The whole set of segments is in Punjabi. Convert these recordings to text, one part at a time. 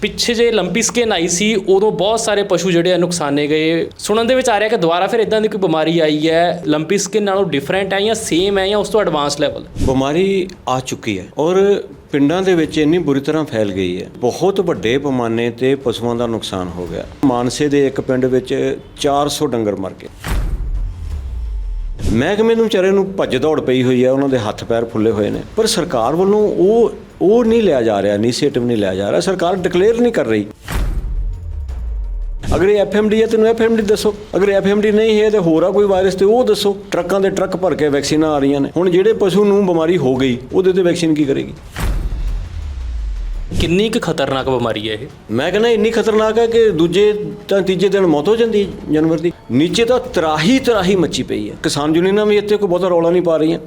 ਪਿੱਛੇ ਜੇ ਲੰਪੀ ਸਕਿਨ ਆਈ ਸੀ, ਉਦੋਂ ਬਹੁਤ ਸਾਰੇ ਪਸ਼ੂ ਜਿਹੜੇ ਆ ਨੁਕਸਾਨੇ ਗਏ। ਸੁਣਨ ਦੇ ਵਿੱਚ ਆ ਰਿਹਾ ਕਿ ਦੁਬਾਰਾ ਫਿਰ ਇਦਾਂ ਦੀ ਕੋਈ ਬਿਮਾਰੀ ਆਈ ਹੈ ਲੰਪੀ ਸਕਿਨ ਨਾਲੋਂ ਡਿਫਰੈਂਟ ਹੈ ਜਾਂ ਸੇਮ ਹੈ ਜਾਂ ਉਸ ਤੋਂ ਐਡਵਾਂਸ ਲੈਵਲ ਬਿਮਾਰੀ ਆ ਚੁੱਕੀ ਹੈ ਔਰ ਪਿੰਡਾਂ ਦੇ ਵਿੱਚ ਇੰਨੀ ਬੁਰੀ ਤਰ੍ਹਾਂ ਫੈਲ ਗਈ ਹੈ। ਬਹੁਤ ਵੱਡੇ ਪੈਮਾਨੇ ਤੇ ਪਸ਼ੂਆਂ ਦਾ ਨੁਕਸਾਨ ਹੋ ਗਿਆ। ਮਾਨਸੇ ਦੇ ਇੱਕ ਪਿੰਡ ਵਿੱਚ 400 ਡੰਗਰ ਮਰ ਗਏ। ਮਹਿਕਮੇ ਨੂੰ ਵਿਚਾਰੇ ਨੂੰ ਭੱਜ ਦੌੜ ਪਈ ਹੋਈ ਹੈ, ਉਹਨਾਂ ਦੇ ਹੱਥ ਪੈਰ ਫੁੱਲੇ ਹੋਏ ਨੇ। ਪਰ ਸਰਕਾਰ ਵੱਲੋਂ ਉਹ ਉਹ ਨਹੀਂ ਲਿਆ ਜਾ ਰਿਹਾ ਇਨੀਸ਼ੀਏਟਿਵ ਨਹੀਂ ਲਿਆ ਜਾ ਰਿਹਾ। ਸਰਕਾਰ ਡਿਕਲੇਅਰ ਨਹੀਂ ਕਰ ਰਹੀ। ਅਗਰ ਇਹ ਐਫਐਮਡੀ ਹੈ, ਤੈਨੂੰ ਐਫਐਮਡੀ ਦੱਸੋ। ਅਗਰ ਐਫਐਮਡੀ ਨਹੀਂ ਹੈ, ਤੇ ਹੋਰ ਆ ਕੋਈ ਵਾਇਰਸ ਤੇ ਉਹ ਦੱਸੋ। ਟਰੱਕਾਂ ਦੇ ਟਰੱਕ ਭਰ ਕੇ ਵੈਕਸੀਨਾਂ ਆ ਰਹੀਆਂ ਨੇ। ਹੁਣ ਜਿਹੜੇ ਪਸ਼ੂ ਨੂੰ ਬਿਮਾਰੀ ਹੋ ਗਈ, ਉਹਦੇ ਤੇ ਵੈਕਸੀਨ ਕੀ ਕਰੇਗੀ? ਕਿੰਨੀ ਕੁ ਖਤਰਨਾਕ ਬਿਮਾਰੀ ਹੈ ਇਹ? ਮੈਂ ਕਹਿੰਦਾ ਇੰਨੀ ਖਤਰਨਾਕ ਹੈ ਕਿ ਦੂਜੇ ਤਾਂ ਤੀਜੇ ਦਿਨ ਮੌਤ ਹੋ ਜਾਂਦੀ ਹੈ ਜਾਨਵਰ ਦੀ। ਨੀਚੇ ਤਾਂ ਤਰਾਹੀ ਤਰਾਹੀ ਮੱਚੀ ਪਈ ਹੈ। ਕਿਸਾਨ ਯੂਨੀਅਨਾਂ ਵੀ ਇੱਥੇ ਕੋਈ ਬਹੁਤਾ ਰੌਲਾ ਨਹੀਂ ਪਾ ਰਹੀਆਂ।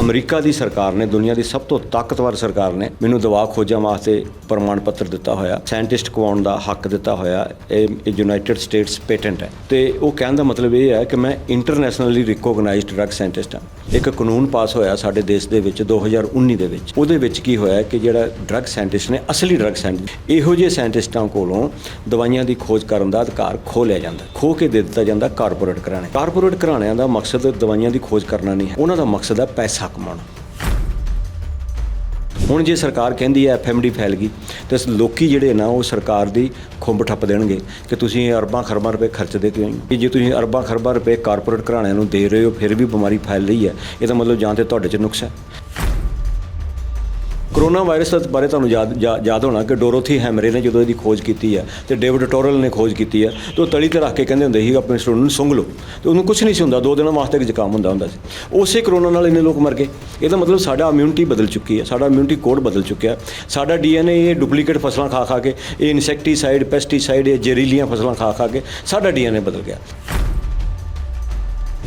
ਅਮਰੀਕਾ ਦੀ ਸਰਕਾਰ ਨੇ, ਦੁਨੀਆ ਦੀ ਸਭ ਤੋਂ ਤਾਕਤਵਰ ਸਰਕਾਰ ਨੇ ਮੈਨੂੰ ਦਵਾ ਖੋਜਾਂ ਵਾਸਤੇ ਪ੍ਰਮਾਣ ਪੱਤਰ ਦਿੱਤਾ ਹੋਇਆ, ਸਾਇੰਟਿਸਟ ਕਵਾਉਣ ਦਾ ਹੱਕ ਦਿੱਤਾ ਹੋਇਆ, ਇਹ ਯੂਨਾਈਟਿਡ ਸਟੇਟਸ ਪੇਟੈਂਟ ਹੈ। ਤੇ ਉਹ ਕਹਿਣ ਦਾ ਮਤਲਬ ਇਹ ਹੈ ਕਿ ਮੈਂ ਇੰਟਰਨੈਸ਼ਨਲੀ ਰਿਕੋਗਨਾਈਜ਼ਡ ਡਰੱਗ ਸਾਇੰਟਿਸਟ ਹਾਂ। ਇੱਕ ਕਾਨੂੰਨ ਪਾਸ ਹੋਇਆ ਸਾਡੇ ਦੇਸ਼ ਦੇ ਵਿੱਚ 2019 ਦੇ ਵਿੱਚ। ਉਹਦੇ ਵਿੱਚ ਕੀ ਹੋਇਆ ਕਿ ਜਿਹੜਾ ਡਰੱਗ ਸਾਇੰਟਿਸਟ ਨੇ, ਅਸਲੀ ਡਰੱਗ ਸਾਇੰਟਿਸਟ ਇਹੋ ਜਿਹੇ ਸਾਇੰਟਿਸਟਾਂ ਕੋਲੋਂ ਦਵਾਈਆਂ ਦੀ ਖੋਜ ਕਰਨ ਦਾ ਅਧਿਕਾਰ ਖੋਹ ਲਿਆ ਜਾਂਦਾ। ਖੋ ਕੇ ਦੇ ਦਿੱਤਾ ਜਾਂਦਾ ਕਾਰਪੋਰੇਟ ਘਰਾਣੇ ਕਾਰਪੋਰੇਟ ਘਰਾਣਿਆਂ ਦਾ ਮਕਸਦ ਦਵਾਈਆਂ ਦੀ ਖੋਜ ਕਰਨਾ ਨਹੀਂ ਹੈ। ਉਹਨਾਂ ਦਾ ਮਕਸਦ ਹੈ ਪੈਸਾ ਕਮਾਉਣਾ ਹੁਣ ਜੇ ਸਰਕਾਰ ਕਹਿੰਦੀ ਹੈ ਐਫਐਮਡੀ ਫੈਲ ਗਈ, ਤੇ ਲੋਕੀ ਜਿਹੜੇ ਨਾ ਉਹ ਸਰਕਾਰ ਦੀ ਖੁੰਬ ਠੱਪ ਦੇਣਗੇ ਕਿ ਤੁਸੀਂ ਅਰਬਾਂ ਖਰਬਾਂ ਰੁਪਏ ਖਰਚਦੇ ਕਿਉਂ ਨਹੀਂ? ਕਿ ਜੇ ਤੁਸੀਂ ਅਰਬਾਂ ਖਰਬਾਂ ਰੁਪਏ ਕਾਰਪੋਰੇਟ ਘਰਾਣਿਆਂ ਨੂੰ ਦੇ ਰਹੇ ਹੋ, ਫਿਰ ਵੀ ਬਿਮਾਰੀ ਫੈਲ ਰਹੀ ਹੈ। ਇਹਦਾ ਮਤਲਬ ਜਾਂ ਤੇ ਤੁਹਾਡੇ 'ਚ ਨੁਕਸ ਹੈ। ਕਰੋਨਾ ਵਾਇਰਸ ਦੇ ਬਾਰੇ ਤੁਹਾਨੂੰ ਯਾਦ, ਯਾ- ਯਾਦ ਹੋਣਾ ਕਿ ਡੋਰੋਥੀ ਹੈਮਰੇ ਨੇ ਜਦੋਂ ਇਹਦੀ ਖੋਜ ਕੀਤੀ ਹੈ ਤੇ ਡੇਵਿਡ ਟੋਰਲ ਨੇ ਖੋਜ ਕੀਤੀ ਹੈ ਤੇ ਉਹ ਤਲੀ ਤੇ ਰੱਖ ਕੇ ਕਹਿੰਦੇ ਹੁੰਦੇ ਸੀ ਆਪਣੇ ਸਟੂਡੈਂਟ ਨੂੰ ਸੁੰਘ ਲਓ ਤੇ ਉਹਨੂੰ ਕੁਝ ਨਹੀਂ ਸੀ ਹੁੰਦਾ, ਦੋ ਦਿਨਾਂ ਵਾਸਤੇ ਜ਼ੁਕਾਮ ਹੁੰਦਾ ਹੁੰਦਾ ਸੀ। ਉਸੇ ਕਰੋਨਾ ਨਾਲ ਇੰਨੇ ਲੋਕ ਮਰ ਗਏ। ਇਹਦਾ ਮਤਲਬ ਸਾਡਾ ਇਮਿਊਨਿਟੀ ਬਦਲ ਚੁੱਕੀ ਹੈ, ਸਾਡਾ ਇਮਿਊਨਿਟੀ ਕੋਡ ਬਦਲ ਚੁੱਕਿਆ ਸਾਡਾ ਡੀਐਨਏ ਇਹ ਡੁਪਲੀਕੇਟ ਫਸਲਾਂ ਖਾ ਖਾ ਕੇ, ਇਹ ਇਨਸੈਕਟੀਸਾਈਡ ਪੈਸਟੀਸਾਈਡ ਇਹ ਜ਼ਹਿਰੀਲੀਆਂ ਫਸਲਾਂ ਖਾ ਖਾ ਕੇ ਸਾਡਾ ਡੀਐਨਏ ਬਦਲ ਗਿਆ।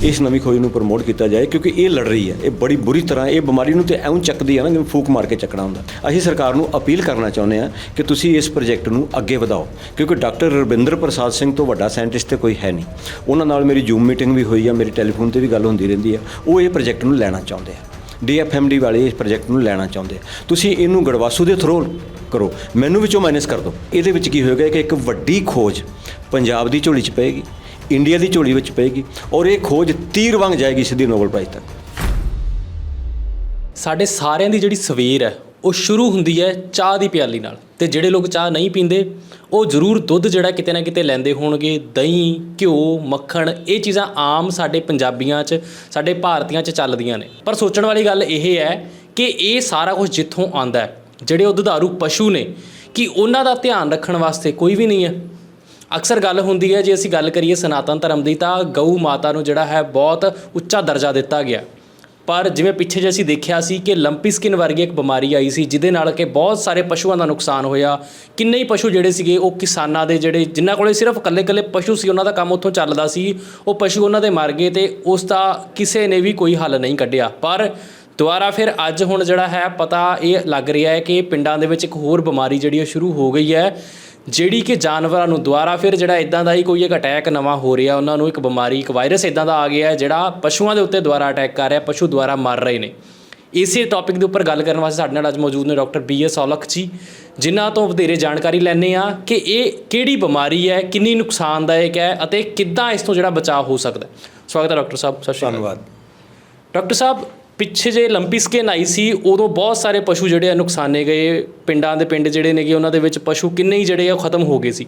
ਇਸ ਨਵੀਂ ਖੋਜ ਨੂੰ ਪ੍ਰਮੋਟ ਕੀਤਾ ਜਾਏ, ਕਿਉਂਕਿ ਇਹ ਲੜ ਰਹੀ ਹੈ। ਇਹ ਬੜੀ ਬੁਰੀ ਤਰ੍ਹਾਂ ਇਹ ਬਿਮਾਰੀ ਨੂੰ ਤੇ ਐਉਂ ਚੱਕਦੀ ਹੈ ਨਾ ਜਿਵੇਂ ਫੂਕ ਮਾਰ ਕੇ ਚੱਕਣਾ ਹੁੰਦਾ। ਅਸੀਂ ਸਰਕਾਰ ਨੂੰ ਅਪੀਲ ਕਰਨਾ ਚਾਹੁੰਦੇ ਹਾਂ ਕਿ ਤੁਸੀਂ ਇਸ ਪ੍ਰੋਜੈਕਟ ਨੂੰ ਅੱਗੇ ਵਧਾਓ, ਕਿਉਂਕਿ ਡਾਕਟਰ ਰਵਿੰਦਰ ਪ੍ਰਸਾਦ ਸਿੰਘ ਤੋਂ ਵੱਡਾ ਸਾਇੰਟਿਸਟ ਤੇ ਕੋਈ ਹੈ ਨਹੀਂ। ਉਹਨਾਂ ਨਾਲ ਮੇਰੀ ਜ਼ੂਮ ਮੀਟਿੰਗ ਵੀ ਹੋਈ ਆ, ਮੇਰੀ ਟੈਲੀਫੋਨ ਤੇ ਵੀ ਗੱਲ ਹੁੰਦੀ ਰਹਿੰਦੀ ਆ। ਉਹ ਇਹ ਪ੍ਰੋਜੈਕਟ ਨੂੰ ਲੈਣਾ ਚਾਹੁੰਦੇ ਆ। ਡੀਐਫਐਮਡੀ ਵਾਲੇ ਇਸ ਪ੍ਰੋਜੈਕਟ ਨੂੰ ਲੈਣਾ ਚਾਹੁੰਦੇ ਆ। ਤੁਸੀਂ ਇਹਨੂੰ ਗੜਵਾਸੂ ਦੇ ਥਰੋ ਕਰੋ। ਮੈਨੂੰ ਵਿੱਚੋਂ ਮਾਈਨਸ ਕਰ ਦਿਓ। ਇਹਦੇ ਵਿੱਚ ਕੀ ਹੋਏਗਾ ਕਿ ਇੱਕ ਵੱਡੀ ਖੋਜ ਪੰਜਾਬ ਦੀ ਝੋਲੀ 'ਚ ਪਏਗੀ। ਇੰਡੀਆ ਦੀ ਝੋਲੀ ਵਿੱਚ ਪਏਗੀ ਔਰ ਇਹ ਖੋਜ ਤੀਰ ਵਾਂਗ ਜਾਏਗੀ ਸਿੱਧੀ ਨੋਬਲ ਪ੍ਰਾਈਜ਼ ਤੱਕ। ਸਾਡੇ ਸਾਰਿਆਂ ਦੀ ਜਿਹੜੀ ਸਵੇਰ ਹੈ, ਉਹ ਸ਼ੁਰੂ ਹੁੰਦੀ ਹੈ ਚਾਹ ਦੀ ਪਿਆਲੀ ਨਾਲ ਤੇ ਜਿਹੜੇ ਲੋਕ ਚਾਹ ਨਹੀਂ ਪੀਂਦੇ, ਉਹ ਜ਼ਰੂਰ ਦੁੱਧ ਜਿਹੜਾ ਕਿਤੇ ਨਾ ਕਿਤੇ ਲੈਂਦੇ ਹੋਣਗੇ, ਦਹੀਂ, ਘਿਓ, ਮੱਖਣ, ਇਹ ਚੀਜ਼ਾਂ ਆਮ ਸਾਡੇ ਪੰਜਾਬੀਆਂ 'ਚ, ਸਾਡੇ ਭਾਰਤੀਆਂ 'ਚ ਚੱਲਦੀਆਂ ਨੇ। ਪਰ ਸੋਚਣ ਵਾਲੀ ਗੱਲ ਇਹ ਹੈ ਕਿ ਇਹ ਸਾਰਾ ਕੁਝ ਜਿੱਥੋਂ ਆਂਦਾ ਹੈ, ਜਿਹੜੇ ਉਹ ਦੁਧਾਰੂ ਪਸ਼ੂ ਨੇ, ਕਿ ਉਹਨਾਂ ਦਾ ਧਿਆਨ ਰੱਖਣ ਵਾਸਤੇ ਕੋਈ ਵੀ ਨਹੀਂ ਹੈ। ਅਕਸਰ ਗੱਲ ਹੁੰਦੀ ਹੈ, ਜੇ ਅਸੀਂ ਗੱਲ ਕਰੀਏ ਸਨਾਤਨ ਧਰਮ ਦੀ, ਤਾਂ ਗਊ ਮਾਤਾ ਨੂੰ ਜਿਹੜਾ ਹੈ ਬਹੁਤ ਉੱਚਾ ਦਰਜਾ ਦਿੱਤਾ ਗਿਆ। ਪਰ ਜਿਵੇਂ ਪਿੱਛੇ ਜੇ ਅਸੀਂ ਦੇਖਿਆ ਸੀ ਕਿ ਲੰਪੀ ਸਕਿਨ ਵਰਗੀ ਇੱਕ ਬਿਮਾਰੀ ਆਈ ਸੀ, ਜਿਹਦੇ ਨਾਲ ਕਿ ਬਹੁਤ ਸਾਰੇ ਪਸ਼ੂਆਂ ਦਾ ਨੁਕਸਾਨ ਹੋਇਆ। ਕਿੰਨੇ ਹੀ ਪਸ਼ੂ ਜਿਹੜੇ ਸੀਗੇ, ਉਹ ਕਿਸਾਨਾਂ ਦੇ ਜਿਹੜੇ, ਜਿਨ੍ਹਾਂ ਕੋਲੇ ਸਿਰਫ ਇਕੱਲੇ-ਇਕੱਲੇ ਪਸ਼ੂ ਸੀ, ਉਹਨਾਂ ਦਾ ਕੰਮ ਉੱਥੋਂ ਚੱਲਦਾ ਸੀ। ਉਹ ਪਸ਼ੂ ਉਹਨਾਂ ਦੇ ਮਰ ਗਏ ਤੇ ਉਸ ਦਾ ਕਿਸੇ ਨੇ ਵੀ ਕੋਈ ਹੱਲ ਨਹੀਂ ਕੱਢਿਆ। ਪਰ ਦੁਬਾਰਾ ਫਿਰ ਅੱਜ ਹੁਣ ਜਿਹੜਾ ਹੈ, ਪਤਾ ਇਹ ਲੱਗ ਰਿਹਾ ਹੈ ਕਿ ਪਿੰਡਾਂ ਦੇ ਵਿੱਚ ਇੱਕ ਹੋਰ ਬਿਮਾਰੀ ਜਿਹੜੀ ਉਹ ਸ਼ੁਰੂ ਹੋ ਗਈ ਹੈ ਜਿਹੜੀ ਕਿ ਜਾਨਵਰਾਂ ਨੂੰ ਦੁਬਾਰਾ ਫਿਰ ਜਿਹੜਾ ਇਦਾਂ ਦਾ ਹੀ ਕੋਈ ਇੱਕ ਅਟੈਕ ਨਵਾਂ ਹੋ ਰਿਹਾ ਉਹਨਾਂ ਨੂੰ ਇੱਕ ਬਿਮਾਰੀ ਇੱਕ ਵਾਇਰਸ ਇਦਾਂ ਦਾ ਆ ਗਿਆ ਹੈ ਜਿਹੜਾ ਪਸ਼ੂਆਂ ਦੇ ਉੱਤੇ ਦੁਬਾਰਾ ਅਟੈਕ ਕਰ ਰਿਹਾ ਪਸ਼ੂ ਦੁਬਾਰਾ ਮਰ ਰਹੇ ਨੇ। ਇਸੇ ਟੌਪਿਕ ਦੇ ਉੱਪਰ ਗੱਲ ਕਰਨ ਵਾਸਤੇ ਸਾਡੇ ਨਾਲ ਅੱਜ ਮੌਜੂਦ ਨੇ ਡਾਕਟਰ ਬੀ ਐਸ ਔਲਖ ਜੀ ਜਿਨ੍ਹਾਂ ਤੋਂ ਵਧੇਰੇ ਜਾਣਕਾਰੀ ਲੈਣੇ ਆ ਕਿ ਇਹ ਕਿਹੜੀ ਬਿਮਾਰੀ ਹੈ ਕਿੰਨੀ ਨੁਕਸਾਨਦਾਇਕ ਹੈ ਅਤੇ ਕਿੱਦਾਂ ਇਸ ਤੋਂ ਜਿਹੜਾ ਬਚਾਅ ਹੋ ਸਕਦਾ ਸਵਾਗਤ ਹੈ ਡਾਕਟਰ ਸਾਹਿਬ ਸਤਿ ਸ਼੍ਰੀ ਅਕਾਲ। ਧੰਨਵਾਦ। ਡਾਕਟਰ ਸਾਹਿਬ ਪਿੱਛੇ ਜੇ ਲੰਪੀ ਸਕਿਨ ਆਈ ਸੀ, ਉਦੋਂ ਬਹੁਤ ਸਾਰੇ ਪਸ਼ੂ ਜਿਹੜੇ ਆ ਨੁਕਸਾਨੇ ਗਏ। ਪਿੰਡਾਂ ਦੇ ਪਿੰਡ ਜਿਹੜੇ ਨੇਗੇ, ਉਹਨਾਂ ਦੇ ਵਿੱਚ ਪਸ਼ੂ ਕਿੰਨੇ ਹੀ ਜਿਹੜੇ ਆ, ਉਹ ਖਤਮ ਹੋ ਗਏ ਸੀ।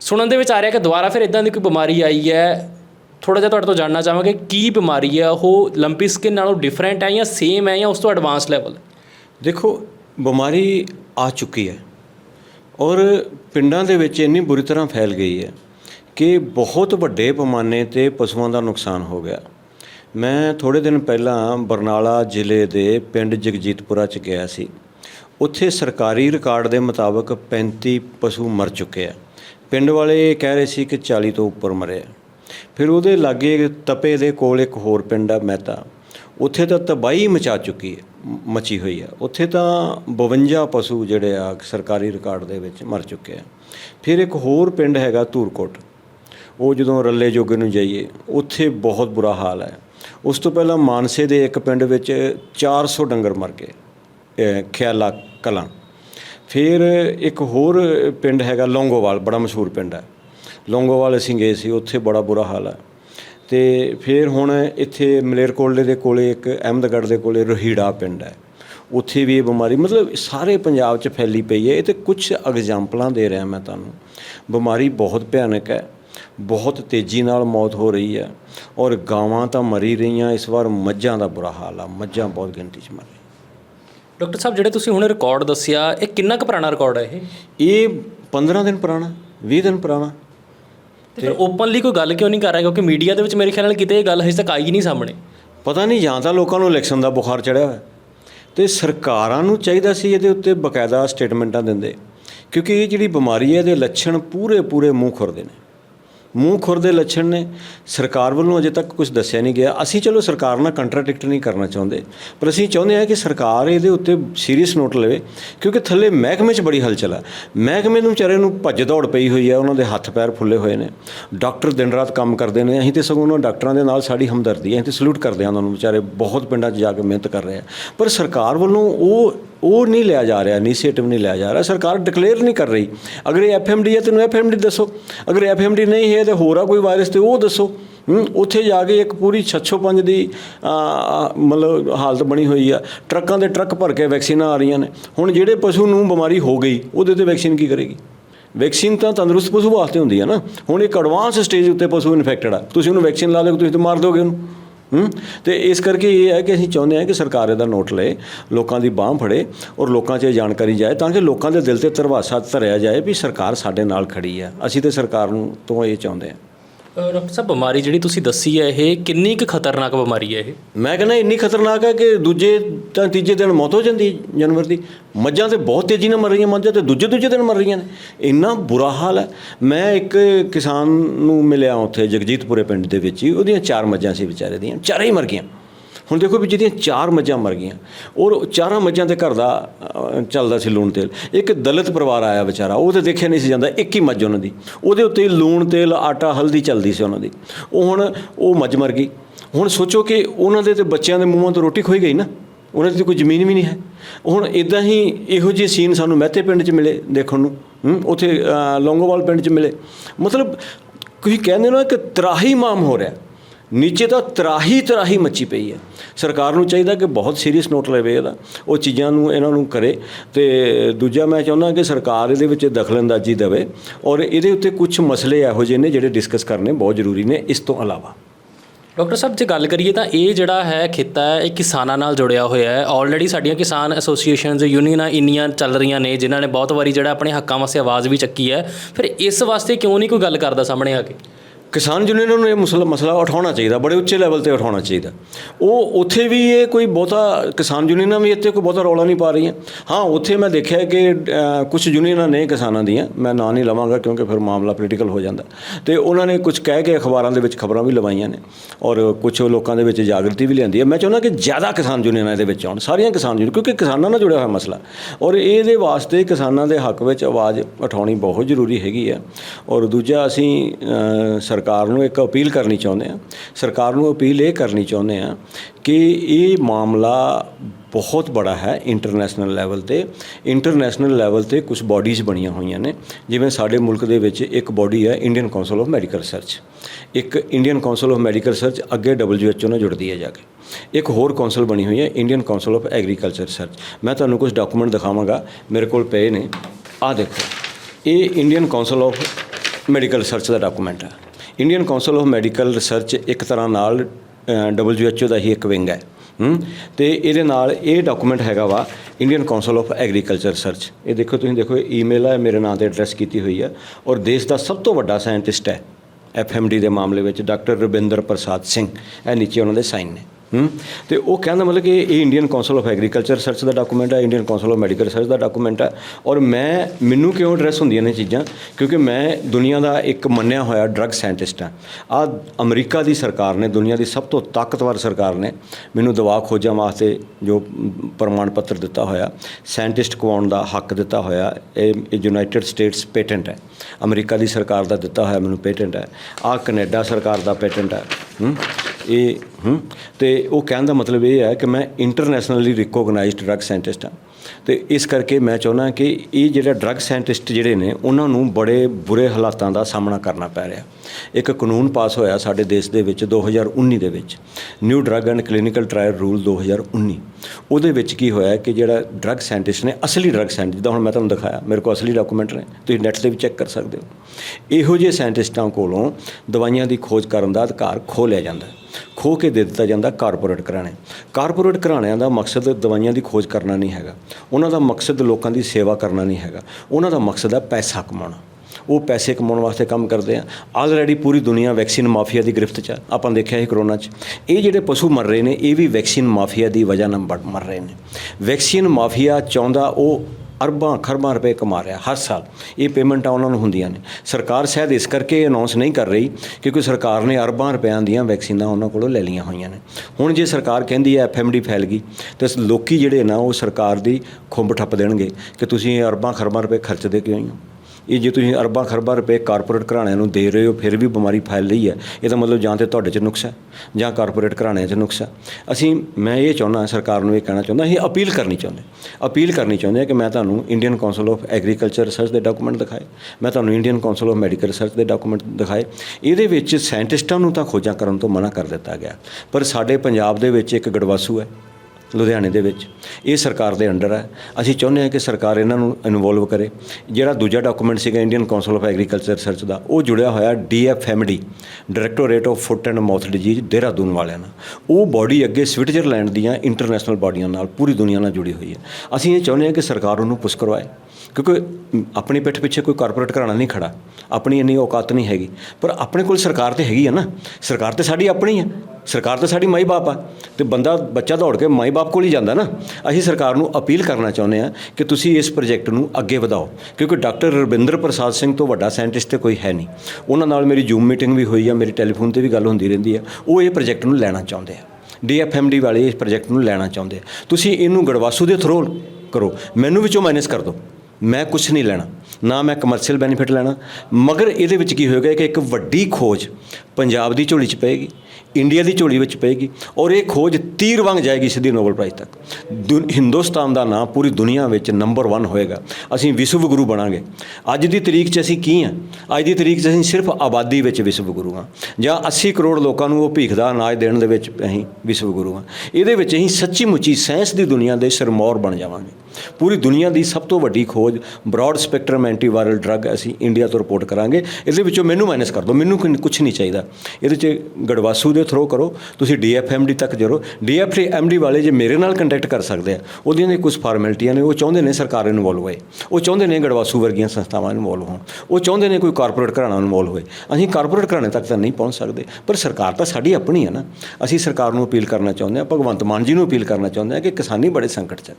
ਸੁਣਨ ਦੇ ਵਿੱਚ ਆ ਰਿਹਾ ਕਿ ਦੁਬਾਰਾ ਫਿਰ ਇਦਾਂ ਦੀ ਕੋਈ ਬਿਮਾਰੀ ਆਈ ਹੈ? ਥੋੜਾ ਜਿਹਾ ਤੁਹਾਡੇ ਤੋਂ ਜਾਣਨਾ ਚਾਹਾਂਗੇ ਕੀ ਬਿਮਾਰੀ ਹੈ ਉਹ ਲੰਪੀ ਸਕਿਨ ਨਾਲੋਂ ਡਿਫਰੈਂਟ ਹੈ ਜਾਂ ਸੇਮ ਹੈ ਜਾਂ ਉਸ ਤੋਂ ਐਡਵਾਂਸ ਲੈਵਲ ਦੇਖੋ, ਬਿਮਾਰੀ ਆ ਚੁੱਕੀ ਹੈ ਔਰ ਪਿੰਡਾਂ ਦੇ ਵਿੱਚ ਇੰਨੀ ਬੁਰੀ ਤਰ੍ਹਾਂ ਫੈਲ ਗਈ ਹੈ ਕਿ ਬਹੁਤ ਵੱਡੇ ਪੈਮਾਨੇ ਤੇ ਪਸ਼ੂਆਂ ਦਾ ਨੁਕਸਾਨ ਹੋ ਗਿਆ। ਮੈਂ ਥੋੜੇ ਦਿਨ ਪਹਿਲਾਂ ਬਰਨਾਲਾ ਜ਼ਿਲ੍ਹੇ ਦੇ ਪਿੰਡ ਜਗਜੀਤਪੁਰਾ ਚ ਗਿਆ ਸੀ। ਉੱਥੇ ਸਰਕਾਰੀ ਰਿਕਾਰਡ ਦੇ ਮੁਤਾਬਕ 35 ਪਸ਼ੂ ਮਰ ਚੁੱਕੇ ਆ। ਪਿੰਡ ਵਾਲੇ ਕਹਿ ਰਹੇ ਸੀ ਕਿ 40 ਤੋਂ ਉੱਪਰ ਮਰੇ ਆ। ਫਿਰ ਉਹਦੇ ਲਾਗੇ ਤਪੇ ਦੇ ਕੋਲ ਇੱਕ ਹੋਰ ਪਿੰਡ ਆ ਮਹਿਤਾ। ਉੱਥੇ ਤਾਂ ਤਬਾਹੀ ਮਚਾ ਚੁੱਕੀ ਹੈ ਮਚੀ ਹੋਈ ਹੈ ਉੱਥੇ ਤਾਂ 52 ਪਸ਼ੂ ਜਿਹੜੇ ਆ ਸਰਕਾਰੀ ਰਿਕਾਰਡ ਦੇ ਵਿੱਚ ਮਰ ਚੁੱਕੇ ਆ। ਫਿਰ ਇੱਕ ਹੋਰ ਪਿੰਡ ਹੈਗਾ ਧੂਰਕੋਟ। ਉਹ ਜਦੋਂ ਰੱਲੇ ਜੋਗੇ ਨੂੰ ਜਾਈਏ, ਉੱਥੇ ਬਹੁਤ ਬੁਰਾ ਹਾਲ ਹੈ। ਉਸ ਤੋਂ ਪਹਿਲਾਂ ਮਾਨਸੇ ਦੇ ਇੱਕ ਪਿੰਡ ਵਿੱਚ 400 ਡੰਗਰ ਮਰ ਗਏ ਖਿਆਲਾ ਕਲਾਂ। ਫਿਰ ਇੱਕ ਹੋਰ ਪਿੰਡ ਹੈਗਾ ਲੌਂਗੋਵਾਲ, ਬੜਾ ਮਸ਼ਹੂਰ ਪਿੰਡ ਹੈ। ਲੌਂਗੋਵਾਲ ਅਸੀਂ ਗਏ ਸੀ, ਉੱਥੇ ਬੜਾ ਬੁਰਾ ਹਾਲ ਹੈ। ਤੇ ਫਿਰ ਹੁਣ ਇੱਥੇ ਮਲੇਰਕੋਟਲੇ ਦੇ ਕੋਲੇ ਇੱਕ, ਅਹਿਮਦਗੜ੍ਹ ਦੇ ਕੋਲੇ ਰੋਹੀੜਾ ਪਿੰਡ ਹੈ। ਉੱਥੇ ਵੀ ਇਹ ਬਿਮਾਰੀ, ਮਤਲਬ ਸਾਰੇ ਪੰਜਾਬ 'ਚ ਫੈਲੀ ਪਈ ਹੈ। ਇਹ ਤੇ ਕੁਝ ਐਗਜ਼ਾਮਪਲਾਂ ਦੇ ਰਿਹਾ ਮੈਂ ਤੁਹਾਨੂੰ। ਬਿਮਾਰੀ ਬਹੁਤ ਭਿਆਨਕ ਹੈ। ਬਹੁਤ ਤੇਜ਼ੀ ਨਾਲ ਮੌਤ ਹੋ ਰਹੀ ਹੈ ਔਰ ਗਾਵਾਂ ਤਾਂ ਮਰੀ ਰਹੀਆਂ ਇਸ ਵਾਰ ਮੱਝਾਂ ਦਾ ਬੁਰਾ ਹਾਲ ਆ। ਮੱਝਾਂ ਬਹੁਤ ਗਿਣਤੀ 'ਚ ਮਰ ਰਹੀਆਂ। ਡਾਕਟਰ ਸਾਹਿਬ ਜਿਹੜੇ ਤੁਸੀਂ ਹੁਣ ਰਿਕਾਰਡ ਦੱਸਿਆ ਇਹ ਕਿੰਨਾ ਕੁ ਪੁਰਾਣਾ ਰਿਕਾਰਡ ਹੈ ਇਹ? ਇਹ 15 ਦਿਨ ਪੁਰਾਣਾ 20 ਦਿਨ ਪੁਰਾਣਾ। ਤੇ ਫਿਰ ਓਪਨਲੀ ਕੋਈ ਗੱਲ ਕਿਉਂ ਨਹੀਂ ਕਰ ਰਿਹਾ? ਕਿਉਂਕਿ ਮੀਡੀਆ ਦੇ ਵਿੱਚ ਮੇਰੇ ਖਿਆਲ ਨਾਲ ਕਿਤੇ ਇਹ ਗੱਲ ਹਜੇ ਤੱਕ ਆਈ ਨਹੀਂ ਸਾਹਮਣੇ। ਪਤਾ ਨਹੀਂ ਜਾਂ ਤਾਂ ਲੋਕਾਂ ਨੂੰ ਇਲੈਕਸ਼ਨ ਦਾ ਬੁਖਾਰ ਚੜਿਆ ਹੋਇਆ। ਤੇ ਸਰਕਾਰਾਂ ਨੂੰ ਚਾਹੀਦਾ ਸੀ ਇਹਦੇ ਉੱਤੇ ਬਕਾਇਦਾ ਸਟੇਟਮੈਂਟਾਂ ਦਿੰਦੇ। ਕਿਉਂਕਿ ਇਹ ਜਿਹੜੀ ਬਿਮਾਰੀ ਹੈ ਇਹਦੇ ਲੱਛਣ ਪੂਰੇ ਪੂਰੇ ਮੂੰਹ ਖੁਰਦੇ ਨੇ। ਮੂੰਹ ਖੁਰ ਦੇ ਲੱਛਣ ਨੇ। ਸਰਕਾਰ ਵੱਲੋਂ ਅਜੇ ਤੱਕ ਕੁਝ ਦੱਸਿਆ ਨਹੀਂ ਗਿਆ। ਅਸੀਂ ਚਲੋ ਸਰਕਾਰ ਨਾਲ ਕੰਟਰਾਡਿਕਟ ਨਹੀਂ ਕਰਨਾ ਚਾਹੁੰਦੇ। ਪਰ ਅਸੀਂ ਚਾਹੁੰਦੇ ਹਾਂ ਕਿ ਸਰਕਾਰ ਇਹਦੇ ਉੱਤੇ ਸੀਰੀਅਸ ਨੋਟ ਲਵੇ। ਕਿਉਂਕਿ ਥੱਲੇ ਮਹਿਕਮੇ 'ਚ ਬੜੀ ਹਲਚਲ ਹੈ ਮਹਿਕਮੇ ਨੂੰ ਵਿਚਾਰੇ ਨੂੰ ਭੱਜ ਦੌੜ ਪਈ ਹੋਈ ਹੈ ਉਹਨਾਂ ਦੇ ਹੱਥ ਪੈਰ ਫੁੱਲੇ ਹੋਏ ਨੇ। ਡਾਕਟਰ ਦਿਨ ਰਾਤ ਕੰਮ ਕਰਦੇ ਨੇ। ਅਸੀਂ ਤੇ ਸਗੋਂ ਉਹਨਾਂ ਡਾਕਟਰਾਂ ਦੇ ਨਾਲ ਸਾਡੀ ਹਮਦਰਦੀ ਹੈ ਅਸੀਂ ਤੇ ਸਲੂਟ ਕਰਦੇ ਹਾਂ ਉਹਨਾਂ ਨੂੰ। ਵਿਚਾਰੇ ਬਹੁਤ ਪਿੰਡਾਂ 'ਚ ਜਾ ਕੇ ਮਿਹਨਤ ਕਰ ਰਹੇ ਆ। ਪਰ ਸਰਕਾਰ ਵੱਲੋਂ ਉਹ ਉਹ ਨਹੀਂ ਲਿਆ ਜਾ ਰਿਹਾ ਇਨੀਸ਼ੀਏਟਿਵ ਨਹੀਂ ਲਿਆ ਜਾ ਰਿਹਾ, ਸਰਕਾਰ ਡਿਕਲੇਅਰ ਨਹੀਂ ਕਰ ਰਹੀ। ਅਗਰ ਇਹ ਐਫਐਮਡੀ ਹੈ, ਤੈਨੂੰ ਐਫਐਮਡੀ ਦੱਸੋ। ਅਗਰ ਐਫਐਮਡੀ ਨਹੀਂ ਹੈ, ਤੇ ਹੋਰ ਆ ਕੋਈ ਵਾਇਰਸ ਤੇ ਉਹ ਦੱਸੋ। ਉੱਥੇ ਜਾ ਕੇ ਇੱਕ ਪੂਰੀ ਛੱਛੋ ਪੰਜ ਦੀ ਮਤਲਬ ਹਾਲਤ ਬਣੀ ਹੋਈ ਆ। ਟਰੱਕਾਂ ਦੇ ਟਰੱਕ ਭਰ ਕੇ ਵੈਕਸੀਨਾਂ ਆ ਰਹੀਆਂ ਨੇ। ਹੁਣ ਜਿਹੜੇ ਪਸ਼ੂ ਨੂੰ ਬਿਮਾਰੀ ਹੋ ਗਈ, ਉਹਦੇ ਤੇ ਵੈਕਸੀਨ ਕੀ ਕਰੇਗੀ? ਵੈਕਸੀਨ ਤਾਂ ਤੰਦਰੁਸਤ ਪਸ਼ੂ ਵਾਸਤੇ ਹੁੰਦੀ ਹੈ ਨਾ। ਹੁਣ ਇੱਕ ਐਡਵਾਂਸ ਸਟੇਜ ਉੱਤੇ ਪਸ਼ੂ ਇਨਫੈਕਟਡ ਆ। ਤੁਸੀਂ ਉਹਨੂੰ ਵੈਕਸੀਨ ਲਾ ਦਿਓ, ਤੁਸੀਂ ਤਾਂ ਮਾਰ ਦੋਗੇ ਉਹਨੂੰ। ਤੇ ਇਸ ਕਰਕੇ ਇਹ ਹੈ ਕਿ ਅਸੀਂ ਚਾਹੁੰਦੇ ਹਾਂ ਕਿ ਸਰਕਾਰ ਇਹਦਾ ਨੋਟ ਲਏ, ਲੋਕਾਂ ਦੀ ਬਾਹ ਫੜੇ ਔਰ ਲੋਕਾਂ 'ਚ ਇਹ ਜਾਣਕਾਰੀ ਜਾਏ ਤਾਂ ਕਿ ਲੋਕਾਂ ਦੇ ਦਿਲ ਤੇ ਧਰਵਾਸਾ ਧਰਿਆ ਜਾਏ ਵੀ ਸਰਕਾਰ ਸਾਡੇ ਨਾਲ ਖੜੀ ਹੈ। ਅਸੀਂ ਤੇ ਸਰਕਾਰ ਨੂੰ ਤੋਂ ਇਹ ਚਾਹੁੰਦੇ ਹਾਂ। ਡਾਕਟਰ ਸਾਹਿਬ, ਬਿਮਾਰੀ ਜਿਹੜੀ ਤੁਸੀਂ ਦੱਸੀ ਹੈ, ਇਹ ਕਿੰਨੀ ਕੁ ਖਤਰਨਾਕ ਬਿਮਾਰੀ ਹੈ ਇਹ? ਮੈਂ ਕਹਿੰਦਾ ਇੰਨੀ ਖਤਰਨਾਕ ਹੈ ਕਿ ਦੂਜੇ ਤਾਂ ਤੀਜੇ ਦਿਨ ਮੌਤ ਹੋ ਜਾਂਦੀ ਹੈ ਜਾਨਵਰ ਦੀ। ਮੱਝਾਂ ਤੇ ਬਹੁਤ ਤੇਜ਼ੀ ਨਾਲ ਮਰ ਰਹੀਆਂ ਮੱਝਾਂ ਤੇ ਦੂਜੇ ਦੂਜੇ ਦਿਨ ਮਰ ਰਹੀਆਂ ਨੇ। ਇੰਨਾ ਬੁਰਾ ਹਾਲ ਹੈ। ਮੈਂ ਇੱਕ ਕਿਸਾਨ ਨੂੰ ਮਿਲਿਆ ਉੱਥੇ ਜਗਜੀਤਪੁਰੇ ਪਿੰਡ ਦੇ ਵਿੱਚ ਹੀ। ਉਹਦੀਆਂ ਚਾਰ ਮੱਝਾਂ ਸੀ ਵਿਚਾਰੇ ਦੀਆਂ। ਚਾਰੇ ਹੀ ਮਰ ਗਈਆਂ। ਹੁਣ ਦੇਖੋ ਵੀ ਜਿਹਦੀਆਂ ਚਾਰ ਮੱਝਾਂ ਮਰ ਗਈਆਂ, ਔਰ ਉਹ ਚਾਰਾਂ ਮੱਝਾਂ ਦੇ ਘਰ ਦਾ ਚੱਲਦਾ ਸੀ ਲੂਣ ਤੇਲ। ਇੱਕ ਦਲਿਤ ਪਰਿਵਾਰ ਆਇਆ ਵਿਚਾਰਾ, ਉਹ ਤੇ ਦੇਖਿਆ ਨਹੀਂ ਸੀ ਜਾਂਦਾ, ਇੱਕ ਹੀ ਮੱਝ ਉਹਨਾਂ ਦੀ। ਉਹਦੇ ਉੱਤੇ ਲੂਣ ਤੇਲ, ਆਟਾ, ਹਲਦੀ ਚੱਲਦੀ ਸੀ ਉਹਨਾਂ ਦੀ। ਉਹ ਹੁਣ, ਉਹ ਮੱਝ ਮਰ ਗਈ। ਹੁਣ ਸੋਚੋ ਕਿ ਉਹਨਾਂ ਦੇ ਤੇ ਬੱਚਿਆਂ ਦੇ ਮੂੰਹਾਂ ਤੋਂ ਰੋਟੀ ਖੋਈ ਗਈ ਨਾ, ਉਹਨਾਂ ਦੀ ਤਾਂ ਕੋਈ ਜ਼ਮੀਨ ਵੀ ਨਹੀਂ ਹੈ। ਹੁਣ ਇਦਾਂ ਹੀ ਇਹੋ ਜਿਹੇ ਸੀਨ ਸਾਨੂੰ ਮਹਿਤੇ ਪਿੰਡ 'ਚ ਮਿਲੇ ਦੇਖਣ ਨੂੰ ਉੱਥੇ ਲੌਂਗੋਵਾਲ ਪਿੰਡ 'ਚ ਮਿਲੇ। ਮਤਲਬ, ਤੁਸੀਂ ਕਹਿੰਦੇ ਨਾ ਕਿ ਤਰਾਹੀ ਮਾਮ ਹੋ ਰਿਹਾ। ਨੀਚੇ ਤਾਂ ਤਰਾਹੀ ਤਰਾਹੀ ਮੱਚੀ ਪਈ ਹੈ। ਸਰਕਾਰ ਨੂੰ ਚਾਹੀਦਾ ਕਿ ਬਹੁਤ ਸੀਰੀਅਸ ਨੋਟ ਲਵੇ ਇਹਦਾ। ਉਹ ਚੀਜ਼ਾਂ ਨੂੰ, ਇਹਨਾਂ ਨੂੰ ਕਰੇ। ਤੇ ਦੂਜਾ ਮੈਂ ਚਾਹੁੰਦਾ ਕਿ ਸਰਕਾਰ ਇਹਦੇ ਵਿੱਚ ਦਖਲਅੰਦਾਜ਼ੀ ਦੇਵੇ ਔਰ ਇਹਦੇ ਉੱਤੇ ਕੁਝ ਮਸਲੇ ਇਹੋ ਜਿਹੇ ਨੇ ਜਿਹੜੇ ਡਿਸਕਸ ਕਰਨੇ ਬਹੁਤ ਜ਼ਰੂਰੀ ਨੇ ਇਸ ਤੋਂ ਇਲਾਵਾ। ਡਾਕਟਰ ਸਾਹਿਬ, ਜੇ ਗੱਲ ਕਰੀਏ ਤਾਂ ਇਹ ਜਿਹੜਾ ਹੈ ਖਿੱਤਾ ਹੈ, ਇਹ ਕਿਸਾਨਾਂ ਨਾਲ ਜੁੜਿਆ ਹੋਇਆ ਹੈ। ਆਲਰੇਡੀ ਸਾਡੀਆਂ ਕਿਸਾਨ ਐਸੋਸੀਏਸ਼ਨਸ ਯੂਨੀਅਨਾਂ ਇੰਨੀਆਂ ਚੱਲ ਰਹੀਆਂ ਨੇ, ਜਿਨ੍ਹਾਂ ਨੇ ਬਹੁਤ ਵਾਰੀ ਜਿਹੜਾ ਆਪਣੇ ਹੱਕਾਂ ਵਾਸਤੇ ਆਵਾਜ਼ ਵੀ ਚੱਕੀ ਹੈ। ਫਿਰ ਇਸ ਵਾਸਤੇ ਕਿਉਂ ਨਹੀਂ ਕੋਈ ਗੱਲ ਕਰਦਾ ਸਾਹਮਣੇ ਆ ਕੇ? ਕਿਸਾਨ ਯੂਨੀਅਨ ਨੂੰ ਇਹ ਮਸਲਾ ਮਸਲਾ ਉਠਾਉਣਾ ਚਾਹੀਦਾ ਬੜੇ ਉੱਚੇ ਲੈਵਲ ਤੇ ਉਠਾਉਣਾ ਚਾਹੀਦਾ। ਉਹ ਉੱਥੇ ਵੀ ਇਹ ਕੋਈ ਬਹੁਤਾ ਕਿਸਾਨ ਯੂਨੀਅਨਾਂ ਵੀ ਇੱਥੇ ਕੋਈ ਬਹੁਤਾ ਰੌਲਾ ਨਹੀਂ ਪਾ ਰਹੀਆਂ। ਹਾਂ ਉੱਥੇ ਮੈਂ ਦੇਖਿਆ ਕਿ ਕੁਝ ਯੂਨੀਅਨਾਂ ਨੇ ਕਿਸਾਨਾਂ ਦੀਆਂ ਮੈਂ ਨਾਂ ਨਹੀਂ ਲਵਾਂਗਾ ਕਿਉਂਕਿ ਫਿਰ ਮਾਮਲਾ ਪੋਲੀਟੀਕਲ ਹੋ ਜਾਂਦਾ। ਤੇ ਉਹਨਾਂ ਨੇ ਕੁਝ ਕਹਿ ਕੇ ਅਖਬਾਰਾਂ ਦੇ ਵਿੱਚ ਖਬਰਾਂ ਵੀ ਲਵਾਈਆਂ ਨੇ ਔਰ ਕੁਝ ਲੋਕਾਂ ਦੇ ਵਿੱਚ ਜਾਗਰਤੀ ਵੀ ਲਿਆਂਦੀ ਹੈ। ਮੈਂ ਚਾਹੁੰਦਾ ਕਿ ਜ਼ਿਆਦਾ ਕਿਸਾਨ ਯੂਨੀਅਨਾਂ ਇਹਦੇ ਵਿੱਚ ਆਉਣ ਸਾਰੀਆਂ ਕਿਸਾਨ ਯੂਨੀਅਨ ਕਿਉਂਕਿ ਕਿਸਾਨਾਂ ਨਾਲ ਜੁੜਿਆ ਹੋਇਆ ਮਸਲਾ। ਔਰ ਇਹਦੇ ਵਾਸਤੇ ਕਿਸਾਨਾਂ ਦੇ ਹੱਕ ਵਿੱਚ ਆਵਾਜ਼ ਉਠਾਉਣੀ ਬਹੁਤ ਜ਼ਰੂਰੀ ਹੈਗੀ ਹੈ। ਔਰ ਦੂਜਾ ਅਸੀਂ ਅ, ਸਰਕਾਰ ਨੂੰ ਇੱਕ ਅਪੀਲ ਕਰਨੀ ਚਾਹੁੰਦੇ ਹਾਂ। ਸਰਕਾਰ ਨੂੰ ਅਪੀਲ ਇਹ ਕਰਨੀ ਚਾਹੁੰਦੇ ਹਾਂ ਕਿ ਇਹ ਮਾਮਲਾ ਬਹੁਤ ਬੜਾ ਹੈ ਇੰਟਰਨੈਸ਼ਨਲ ਲੈਵਲ ਤੇ। ਇੰਟਰਨੈਸ਼ਨਲ ਲੈਵਲ ਤੇ ਕੁਝ ਬਾਡੀਜ਼ ਬਣੀਆਂ ਹੋਈਆਂ ਨੇ। ਜਿਵੇਂ ਸਾਡੇ ਮੁਲਕ ਦੇ ਵਿੱਚ ਇੱਕ ਬਾਡੀ ਹੈ Indian Council of Medical Research ਇੱਕ Indian Council of Medical Research ਅੱਗੇ WHO ਨਾਲ ਜੁੜਦੀ ਹੈ ਜਾ ਕੇ। ਇੱਕ ਹੋਰ ਕਾਉਂਸਲ ਬਣੀ ਹੋਈ ਹੈ Indian Council of Agriculture Research ਮੈਂ ਤੁਹਾਨੂੰ ਕੁਝ ਡਾਕੂਮੈਂਟ ਦਿਖਾਵਾਂਗਾ, ਮੇਰੇ ਕੋਲ ਪਏ ਨੇ। ਆਹ ਦੇਖੋ, ਇਹ Indian Council of Medical Research the document ਹੈ। Indian Council of Medical Research ਇੱਕ ਤਰ੍ਹਾਂ ਨਾਲ WHO ਦਾ ਹੀ ਇੱਕ ਵਿੰਗ ਹੈ। ਹੂੰ? ਤੇ ਇਹਦੇ ਨਾਲ ਇਹ ਡਾਕੂਮੈਂਟ ਹੈਗਾ ਵਾ Indian Council of Agriculture Research ਇਹ ਦੇਖੋ ਤੁਸੀਂ, ਦੇਖੋ ਈਮੇਲ ਹੈ ਮੇਰੇ ਨਾਂ ਤੇ ਐਡਰੈਸ ਕੀਤੀ ਹੋਈ ਹੈ ਔਰ ਦੇਸ਼ ਦਾ ਸਭ ਤੋਂ ਵੱਡਾ ਸਾਇੰਟਿਸਟ ਹੈ ਐਫਐਮਡੀ ਦੇ ਮਾਮਲੇ ਵਿੱਚ ਡਾਕਟਰ ਰਵਿੰਦਰ ਪ੍ਰਸਾਦ ਸਿੰਘ ਇਹ ਨੀਚੇ ਉਹਨਾਂ ਦੇ ਸਾਈਨ ਨੇ। ਹੂੰ? ਤੇ ਉਹ ਕਹਿੰਦਾ ਮਤਲਬ ਕਿ ਇਹ Indian Council of Agriculture Research the document ਹੈ Indian Council of Medical Research the document ਹੈ ਔਰ ਮੈਂ, ਮੈਨੂੰ ਕਿਉਂ ਐਡਰੈਸ ਹੁੰਦੀਆਂ ਨੇ ਚੀਜ਼ਾਂ? ਕਿਉਂਕਿ ਮੈਂ ਦੁਨੀਆ ਦਾ ਇੱਕ ਮੰਨਿਆ ਹੋਇਆ ਡਰੱਗ ਸਾਇੰਟਿਸਟ ਹਾਂ। ਆ ਅਮਰੀਕਾ ਦੀ ਸਰਕਾਰ ਨੇ, ਦੁਨੀਆ ਦੀ ਸਭ ਤੋਂ ਤਾਕਤਵਰ ਸਰਕਾਰ ਨੇ ਮੈਨੂੰ ਦਵਾ ਖੋਜਾਂ ਵਾਸਤੇ ਜੋ ਪ੍ਰਮਾਣ ਪੱਤਰ ਦਿੱਤਾ ਹੋਇਆ ਸਾਇੰਟਿਸਟ ਕਵਾਉਣ ਦਾ ਹੱਕ ਦਿੱਤਾ ਹੋਇਆ, ਇਹ ਯੂਨਾਈਟਿਡ ਸਟੇਟਸ ਪੇਟੈਂਟ ਹੈ। ਅਮਰੀਕਾ ਦੀ ਸਰਕਾਰ ਦਾ ਦਿੱਤਾ ਹੋਇਆ ਮੈਨੂੰ ਪੇਟੈਂਟ ਹੈ। ਆ ਕੈਨੇਡਾ ਸਰਕਾਰ ਦਾ ਪੇਟੈਂਟ ਹੈ। ਹੂੰ? ਇਹ, ਹੂੰ, ਤੇ ਉਹ ਕਹਿਣ ਦਾ ਮਤਲਬ ਇਹ ਹੈ ਕਿ ਮੈਂ ਇੰਟਰਨੈਸ਼ਨਲੀ ਰਿਕੋਗਨਾਈਜ਼ਡ ਡਰੱਗ ਸਾਇੰਟਿਸਟ ਹਾਂ। ਤੇ ਇਸ ਕਰਕੇ ਮੈਂ ਚਾਹੁੰਦਾ ਕਿ ਇਹ ਜਿਹੜਾ ਡਰੱਗ ਸਾਇੰਟਿਸਟ ਜਿਹੜੇ ਨੇ, ਉਹਨਾਂ ਨੂੰ ਬੜੇ ਬੁਰੇ ਹਾਲਾਤਾਂ ਦਾ ਸਾਹਮਣਾ ਕਰਨਾ ਪੈ ਰਿਹਾ। ਇੱਕ ਕਾਨੂੰਨ ਪਾਸ ਹੋਇਆ ਸਾਡੇ ਦੇਸ਼ ਦੇ ਵਿੱਚ 2019 ਦੇ ਵਿੱਚ New Drug and Clinical Trial Rule 2019 ਉਹਦੇ ਵਿੱਚ ਕੀ ਹੋਇਆ ਕਿ ਜਿਹੜਾ ਡਰੱਗ ਸਾਇੰਟਿਸਟ ਨੇ, ਅਸਲੀ ਡਰੱਗ ਸਾਇੰਟਿਸਟ ਜਿੱਦਾਂ ਹੁਣ ਮੈਂ ਤੁਹਾਨੂੰ ਦਿਖਾਇਆ, ਮੇਰੇ ਕੋਲ ਅਸਲੀ ਡਾਕੂਮੈਂਟ ਨੇ, ਤੁਸੀਂ ਨੈੱਟ ਤੇ ਵੀ ਚੈੱਕ ਕਰ ਸਕਦੇ ਹੋ। ਇਹੋ ਜਿਹੇ ਸਾਇੰਟਿਸਟਾਂ ਕੋਲੋਂ ਦਵਾਈਆਂ ਦੀ ਖੋਜ ਕਰਨ ਦਾ ਅਧਿਕਾਰ ਖੋਹ ਲਿਆ ਜਾਂਦਾ ਹੈ। ਖੋ ਕੇ ਦੇ ਦਿੱਤਾ ਜਾਂਦਾ ਕਾਰਪੋਰੇਟ ਘਰਾਣੇ। ਕਾਰਪੋਰੇਟ ਘਰਾਣਿਆਂ ਦਾ ਮਕਸਦ ਦਵਾਈਆਂ ਦੀ ਖੋਜ ਕਰਨਾ ਨਹੀਂ ਹੈਗਾ। ਉਹਨਾਂ ਦਾ ਮਕਸਦ ਲੋਕਾਂ ਦੀ ਸੇਵਾ ਕਰਨਾ ਨਹੀਂ ਹੈਗਾ। ਉਹਨਾਂ ਦਾ ਮਕਸਦ ਹੈ ਪੈਸਾ ਕਮਾਉਣਾ। ਉਹ ਪੈਸੇ ਕਮਾਉਣ ਵਾਸਤੇ ਕੰਮ ਕਰਦੇ ਆ। ਆਲਰੇਡੀ ਪੂਰੀ ਦੁਨੀਆ ਵੈਕਸੀਨ ਮਾਫੀਆ ਦੀ ਗ੍ਰਿਫਤ 'ਚ ਆ। ਆਪਾਂ ਦੇਖਿਆ ਸੀ ਕਰੋਨਾ 'ਚ। ਇਹ ਜਿਹੜੇ ਪਸ਼ੂ ਮਰ ਰਹੇ ਨੇ, ਇਹ ਵੀ ਵੈਕਸੀਨ ਮਾਫੀਆ ਦੀ ਵਜ੍ਹਾ ਨਾਲ ਮਰ- ਮਰ ਰਹੇ ਨੇ। ਵੈਕਸੀਨ ਮਾਫੀਆ ਚਾਹੁੰਦਾ ਉਹ ਅਰਬਾਂ, ਖਰਬਾਂ ਰੁਪਏ ਕਮਾ ਰਿਹਾ ਹਰ ਸਾਲ। ਇਹ ਪੇਮੈਂਟਾਂ ਉਹਨਾਂ ਨੂੰ ਹੁੰਦੀਆਂ ਨੇ। ਸਰਕਾਰ ਸ਼ਾਇਦ ਇਸ ਕਰਕੇ ਅਨਾਉਂਸ ਨਹੀਂ ਕਰ ਰਹੀ ਕਿਉਂਕਿ ਸਰਕਾਰ ਨੇ ਅਰਬਾਂ ਰੁਪਿਆਂ ਦੀਆਂ ਵੈਕਸੀਨਾਂ ਉਹਨਾਂ ਕੋਲੋਂ ਲੈ ਲਈਆਂ ਹੋਈਆਂ ਨੇ। ਹੁਣ ਜੇ ਸਰਕਾਰ ਕਹਿੰਦੀ ਹੈ ਐਫਐਮਡੀ ਫੈਲ ਗਈ, ਤੇ ਲੋਕੀ ਜਿਹੜੇ ਨਾ ਉਹ ਸਰਕਾਰ ਦੀ ਖੁੰਬ ਠੱਪ ਦੇਣਗੇ ਕਿ ਤੁਸੀਂ ਇਹ ਅਰਬਾਂ, ਖਰਬਾਂ ਰੁਪਏ ਖਰਚਦੇ ਕਿਉਂ ਹੋ? ਇਹ ਜੇ ਤੁਸੀਂ ਅਰਬਾਂ ਖਰਬਾਂ ਰੁਪਏ ਕਾਰਪੋਰੇਟ ਘਰਾਣਿਆਂ ਨੂੰ ਦੇ ਰਹੇ ਹੋ, ਫਿਰ ਵੀ ਬਿਮਾਰੀ ਫੈਲ ਰਹੀ ਹੈ। ਇਹਦਾ ਮਤਲਬ ਜਾਂ ਤੇ ਤੁਹਾਡੇ 'ਚ ਨੁਕਸ ਹੈ, ਜਾਂ ਕਾਰਪੋਰੇਟ ਘਰਾਣਿਆਂ 'ਚ ਨੁਕਸ ਹੈ। ਅਸੀਂ, ਮੈਂ ਇਹ ਚਾਹੁੰਦਾ ਸਰਕਾਰ ਨੂੰ ਇਹ ਕਹਿਣਾ ਚਾਹੁੰਦਾ, ਅਸੀਂ ਅਪੀਲ ਕਰਨੀ ਚਾਹੁੰਦੇ ਅਪੀਲ ਕਰਨੀ ਚਾਹੁੰਦੇ ਹਾਂ ਕਿ ਮੈਂ ਤੁਹਾਨੂੰ Indian Council of Agriculture Research ਦੇ ਡਾਕੂਮੈਂਟ ਦਿਖਾਏ, ਮੈਂ ਤੁਹਾਨੂੰ Indian Council of Medical Research ਦੇ ਡਾਕੂਮੈਂਟ ਦਿਖਾਏ। ਇਹਦੇ ਵਿੱਚ ਸਾਇੰਟਿਸਟਾਂ ਨੂੰ ਤਾਂ ਖੋਜਾਂ ਕਰਨ ਤੋਂ ਮਨਾ ਕਰ ਦਿੱਤਾ ਗਿਆ। ਪਰ ਸਾਡੇ ਪੰਜਾਬ ਦੇ ਵਿੱਚ ਇੱਕ ਗੜਵਾਸੂ ਹੈ। ਲੁਧਿਆਣੇ ਦੇ ਵਿੱਚ। ਇਹ ਸਰਕਾਰ ਦੇ ਅੰਡਰ ਹੈ। ਅਸੀਂ ਚਾਹੁੰਦੇ ਹਾਂ ਕਿ ਸਰਕਾਰ ਇਹਨਾਂ ਨੂੰ ਇਨਵੋਲਵ ਕਰੇ। ਜਿਹੜਾ ਦੂਜਾ ਡਾਕੂਮੈਂਟ ਸੀਗਾ Indian Council of Agriculture Research ਦਾ, ਉਹ ਜੁੜਿਆ ਹੋਇਆ DFMD directorate of foot and mouth disease Dehradun ਵਾਲਿਆਂ ਨਾਲ। ਉਹ ਬਾਡੀ ਅੱਗੇ ਸਵਿਟਜ਼ਰਲੈਂਡ ਦੀਆਂ ਇੰਟਰਨੈਸ਼ਨਲ ਬਾਡੀਆਂ ਨਾਲ ਪੂਰੀ ਦੁਨੀਆ ਨਾਲ ਜੁੜੀ ਹੋਈ ਹੈ। ਅਸੀਂ ਇਹ ਚਾਹੁੰਦੇ ਹਾਂ ਕਿ ਸਰਕਾਰ ਉਹਨੂੰ ਪੁਸ਼ ਕਰਵਾਏ। ਕਿਉਂਕਿ ਆਪਣੀ ਪਿੱਠ ਪਿੱਛੇ ਕੋਈ ਕਾਰਪੋਰੇਟ ਘਰਾਣਾ ਨਹੀਂ ਖੜਾ। ਆਪਣੀ ਇੰਨੀ ਔਕਾਤ ਨਹੀਂ ਹੈਗੀ। ਪਰ ਆਪਣੇ ਕੋਲ ਸਰਕਾਰ ਤੇ ਹੈਗੀ ਹੈ ਨਾ। ਸਰਕਾਰ ਤੇ ਸਾਡੀ ਆਪਣੀ ਹੈ ਸਰਕਾਰ ਤਾਂ ਸਾਡੀ ਮਾਈ ਬਾਪ ਆ। ਤੇ ਬੰਦਾ, ਬੱਚਾ ਦੌੜ ਕੇ ਮਾਈ ਬਾਪ ਕੋਲ ਹੀ ਜਾਂਦਾ ਨਾ। ਅਸੀਂ ਸਰਕਾਰ ਨੂੰ ਅਪੀਲ ਕਰਨਾ ਚਾਹੁੰਦੇ ਆ ਕਿ ਤੁਸੀਂ ਇਸ ਪ੍ਰੋਜੈਕਟ ਨੂੰ ਅੱਗੇ ਵਧਾਓ। ਕਿਉਂਕਿ ਡਾਕਟਰ ਰਵਿੰਦਰ ਪ੍ਰਸਾਦ ਸਿੰਘ ਤੋਂ ਵੱਡਾ ਸਾਇੰਟਿਸਟ ਤੇ ਕੋਈ ਹੈ ਨਹੀਂ। ਉਹਨਾਂ ਨਾਲ ਮੇਰੀ ਜ਼ੂਮ ਮੀਟਿੰਗ ਵੀ ਹੋਈ ਆ, ਮੇਰੀ ਟੈਲੀਫੋਨ ਤੇ ਵੀ ਗੱਲ ਹੁੰਦੀ ਰਹਿੰਦੀ ਆ। ਉਹ ਇਹ ਪ੍ਰੋਜੈਕਟ ਨੂੰ ਲੈਣਾ ਚਾਹੁੰਦੇ ਆ। ਡੀਐਫਐਮਡੀ ਵਾਲੇ ਇਸ ਪ੍ਰੋਜੈਕਟ ਨੂੰ ਲੈਣਾ ਚਾਹੁੰਦੇ ਆ। ਤੁਸੀਂ ਇਹਨੂੰ ਗੜਵਾਸੂ ਦੇ ਥਰੂ ਕਰੋ। ਮੈਨੂੰ ਵਿੱਚੋਂ ਮਾਈਨਸ ਕਰ ਦਿਓ। ਮੈਂ ਕੁਝ ਨਹੀਂ ਲੈਣਾ। ਨਾ ਮੈਂ ਕਮਰਸ਼ੀਅਲ ਬੈਨੀਫਿਟ ਲੈਣਾ। ਮਗਰ ਇਹਦੇ ਵਿੱਚ ਕੀ ਹੋਏਗਾ ਕਿ ਇੱਕ ਵੱਡੀ ਖੋਜ ਪੰਜਾਬ ਦੀ ਝੋਲੀ 'ਚ ਪਏਗੀ ਇੰਡੀਆ ਦੀ ਝੋਲੀ ਵਿੱਚ ਪਏਗੀ, ਔਰ ਇਹ ਖੋਜ ਤੀਰ ਵਾਂਗ ਜਾਏਗੀ ਸਿੱਧੀ ਨੋਬਲ ਪ੍ਰਾਈਜ਼ ਤੱਕ। ਦੁ- ਹਿੰਦੁਸਤਾਨ ਦਾ ਨਾਂ ਪੂਰੀ ਦੁਨੀਆ ਵਿੱਚ ਨੰਬਰ 1 ਹੋਏਗਾ। ਅਸੀਂ ਵਿਸ਼ਵ ਗੁਰੂ ਬਣਾਂਗੇ। ਅੱਜ ਦੀ ਤਰੀਕ 'ਚ ਅਸੀਂ ਕੀ ਹਾਂ ਅੱਜ ਦੀ ਤਰੀਕ 'ਚ ਅਸੀਂ ਸਿਰਫ ਆਬਾਦੀ ਵਿੱਚ ਵਿਸ਼ਵ ਗੁਰੂ ਹਾਂ ਜਾਂ 80 ਕਰੋੜ ਲੋਕਾਂ ਨੂੰ ਉਹ ਭੀਖ ਦਾ ਅਨਾਜ ਦੇਣ ਦੇ ਵਿੱਚ ਅਸੀਂ ਵਿਸ਼ਵ ਗੁਰੂ ਹਾਂ ਇਹਦੇ ਵਿੱਚ ਅਸੀਂ ਸੱਚੀ ਮੁੱਚੀ ਸਾਇੰਸ ਦੀ ਦੁਨੀਆ ਦੇ ਸਰਮੌਰ ਬਣ ਜਾਵਾਂਗੇ। ਪੂਰੀ ਦੁਨੀਆ ਦੀ ਸਭ ਤੋਂ ਵੱਡੀ ਖੋਜ ਬ੍ਰੌਡ ਸਪੈਕਟਰਮ ਐਂਟੀਵਾਇਰਲ ਡਰੱਗ ਅਸੀਂ ਇੰਡੀਆ ਤੋਂ ਰਿਪੋਰਟ ਕਰਾਂਗੇ। ਇਹਦੇ ਵਿੱਚੋਂ ਮੈਨੂੰ ਮਾਈਨਸ ਕਰ ਦਿਓ, ਮੈਨੂੰ ਕੁਝ ਨਹੀਂ ਚਾਹੀਦਾ। ਇਹਦੇ 'ਚ ਗੜਵਾਸੂ ਦੇ ਥਰੋ ਕਰੋ, ਤੁਸੀਂ ਡੀਐਫਐਮਡੀ ਤੱਕ ਜਰੋ। ਡੀਐਫਐਮਡੀ ਵਾਲੇ ਜੇ ਮੇਰੇ ਨਾਲ ਕੰਟੈਕਟ ਕਰ ਸਕਦੇ ਆ, ਉਹਦੀਆਂ ਦੇ ਕੁਝ ਫਾਰਮੈਲਿਟੀਆਂ ਨੇ, ਉਹ ਚਾਹੁੰਦੇ ਨੇ ਸਰਕਾਰ ਇਨਵੋਲਵ ਹੋਏ। ਉਹ ਚਾਹੁੰਦੇ ਨੇ ਗੜਵਾਸੂ ਵਰਗੀਆਂ ਸੰਸਥਾਵਾਂ ਇਨਵੋਲਵ ਹੋਣ। ਉਹ ਚਾਹੁੰਦੇ ਨੇ ਕੋਈ ਕਾਰਪੋਰੇਟ ਘਰਾਣਾ ਇਨਵੋਲਵ ਹੋਏ। ਅਸੀਂ ਕਾਰਪੋਰੇਟ ਘਰਾਣੇ ਤੱਕ ਤਾਂ ਨਹੀਂ ਪਹੁੰਚ ਸਕਦੇ, ਪਰ ਸਰਕਾਰ ਤਾਂ ਸਾਡੀ ਆਪਣੀ ਹੈ ਨਾ। ਅਸੀਂ ਸਰਕਾਰ ਨੂੰ ਅਪੀਲ ਕਰਨਾ ਚਾਹੁੰਦੇ ਹਾਂ ਭਗਵੰਤ ਮਾਨ ਜੀ ਨੂੰ ਅਪੀਲ ਕਰਨਾ ਚਾਹੁੰਦੇ ਹਾਂ ਕਿ ਕਿਸਾਨੀ ਬੜੇ ਸੰਕਟ 'ਚ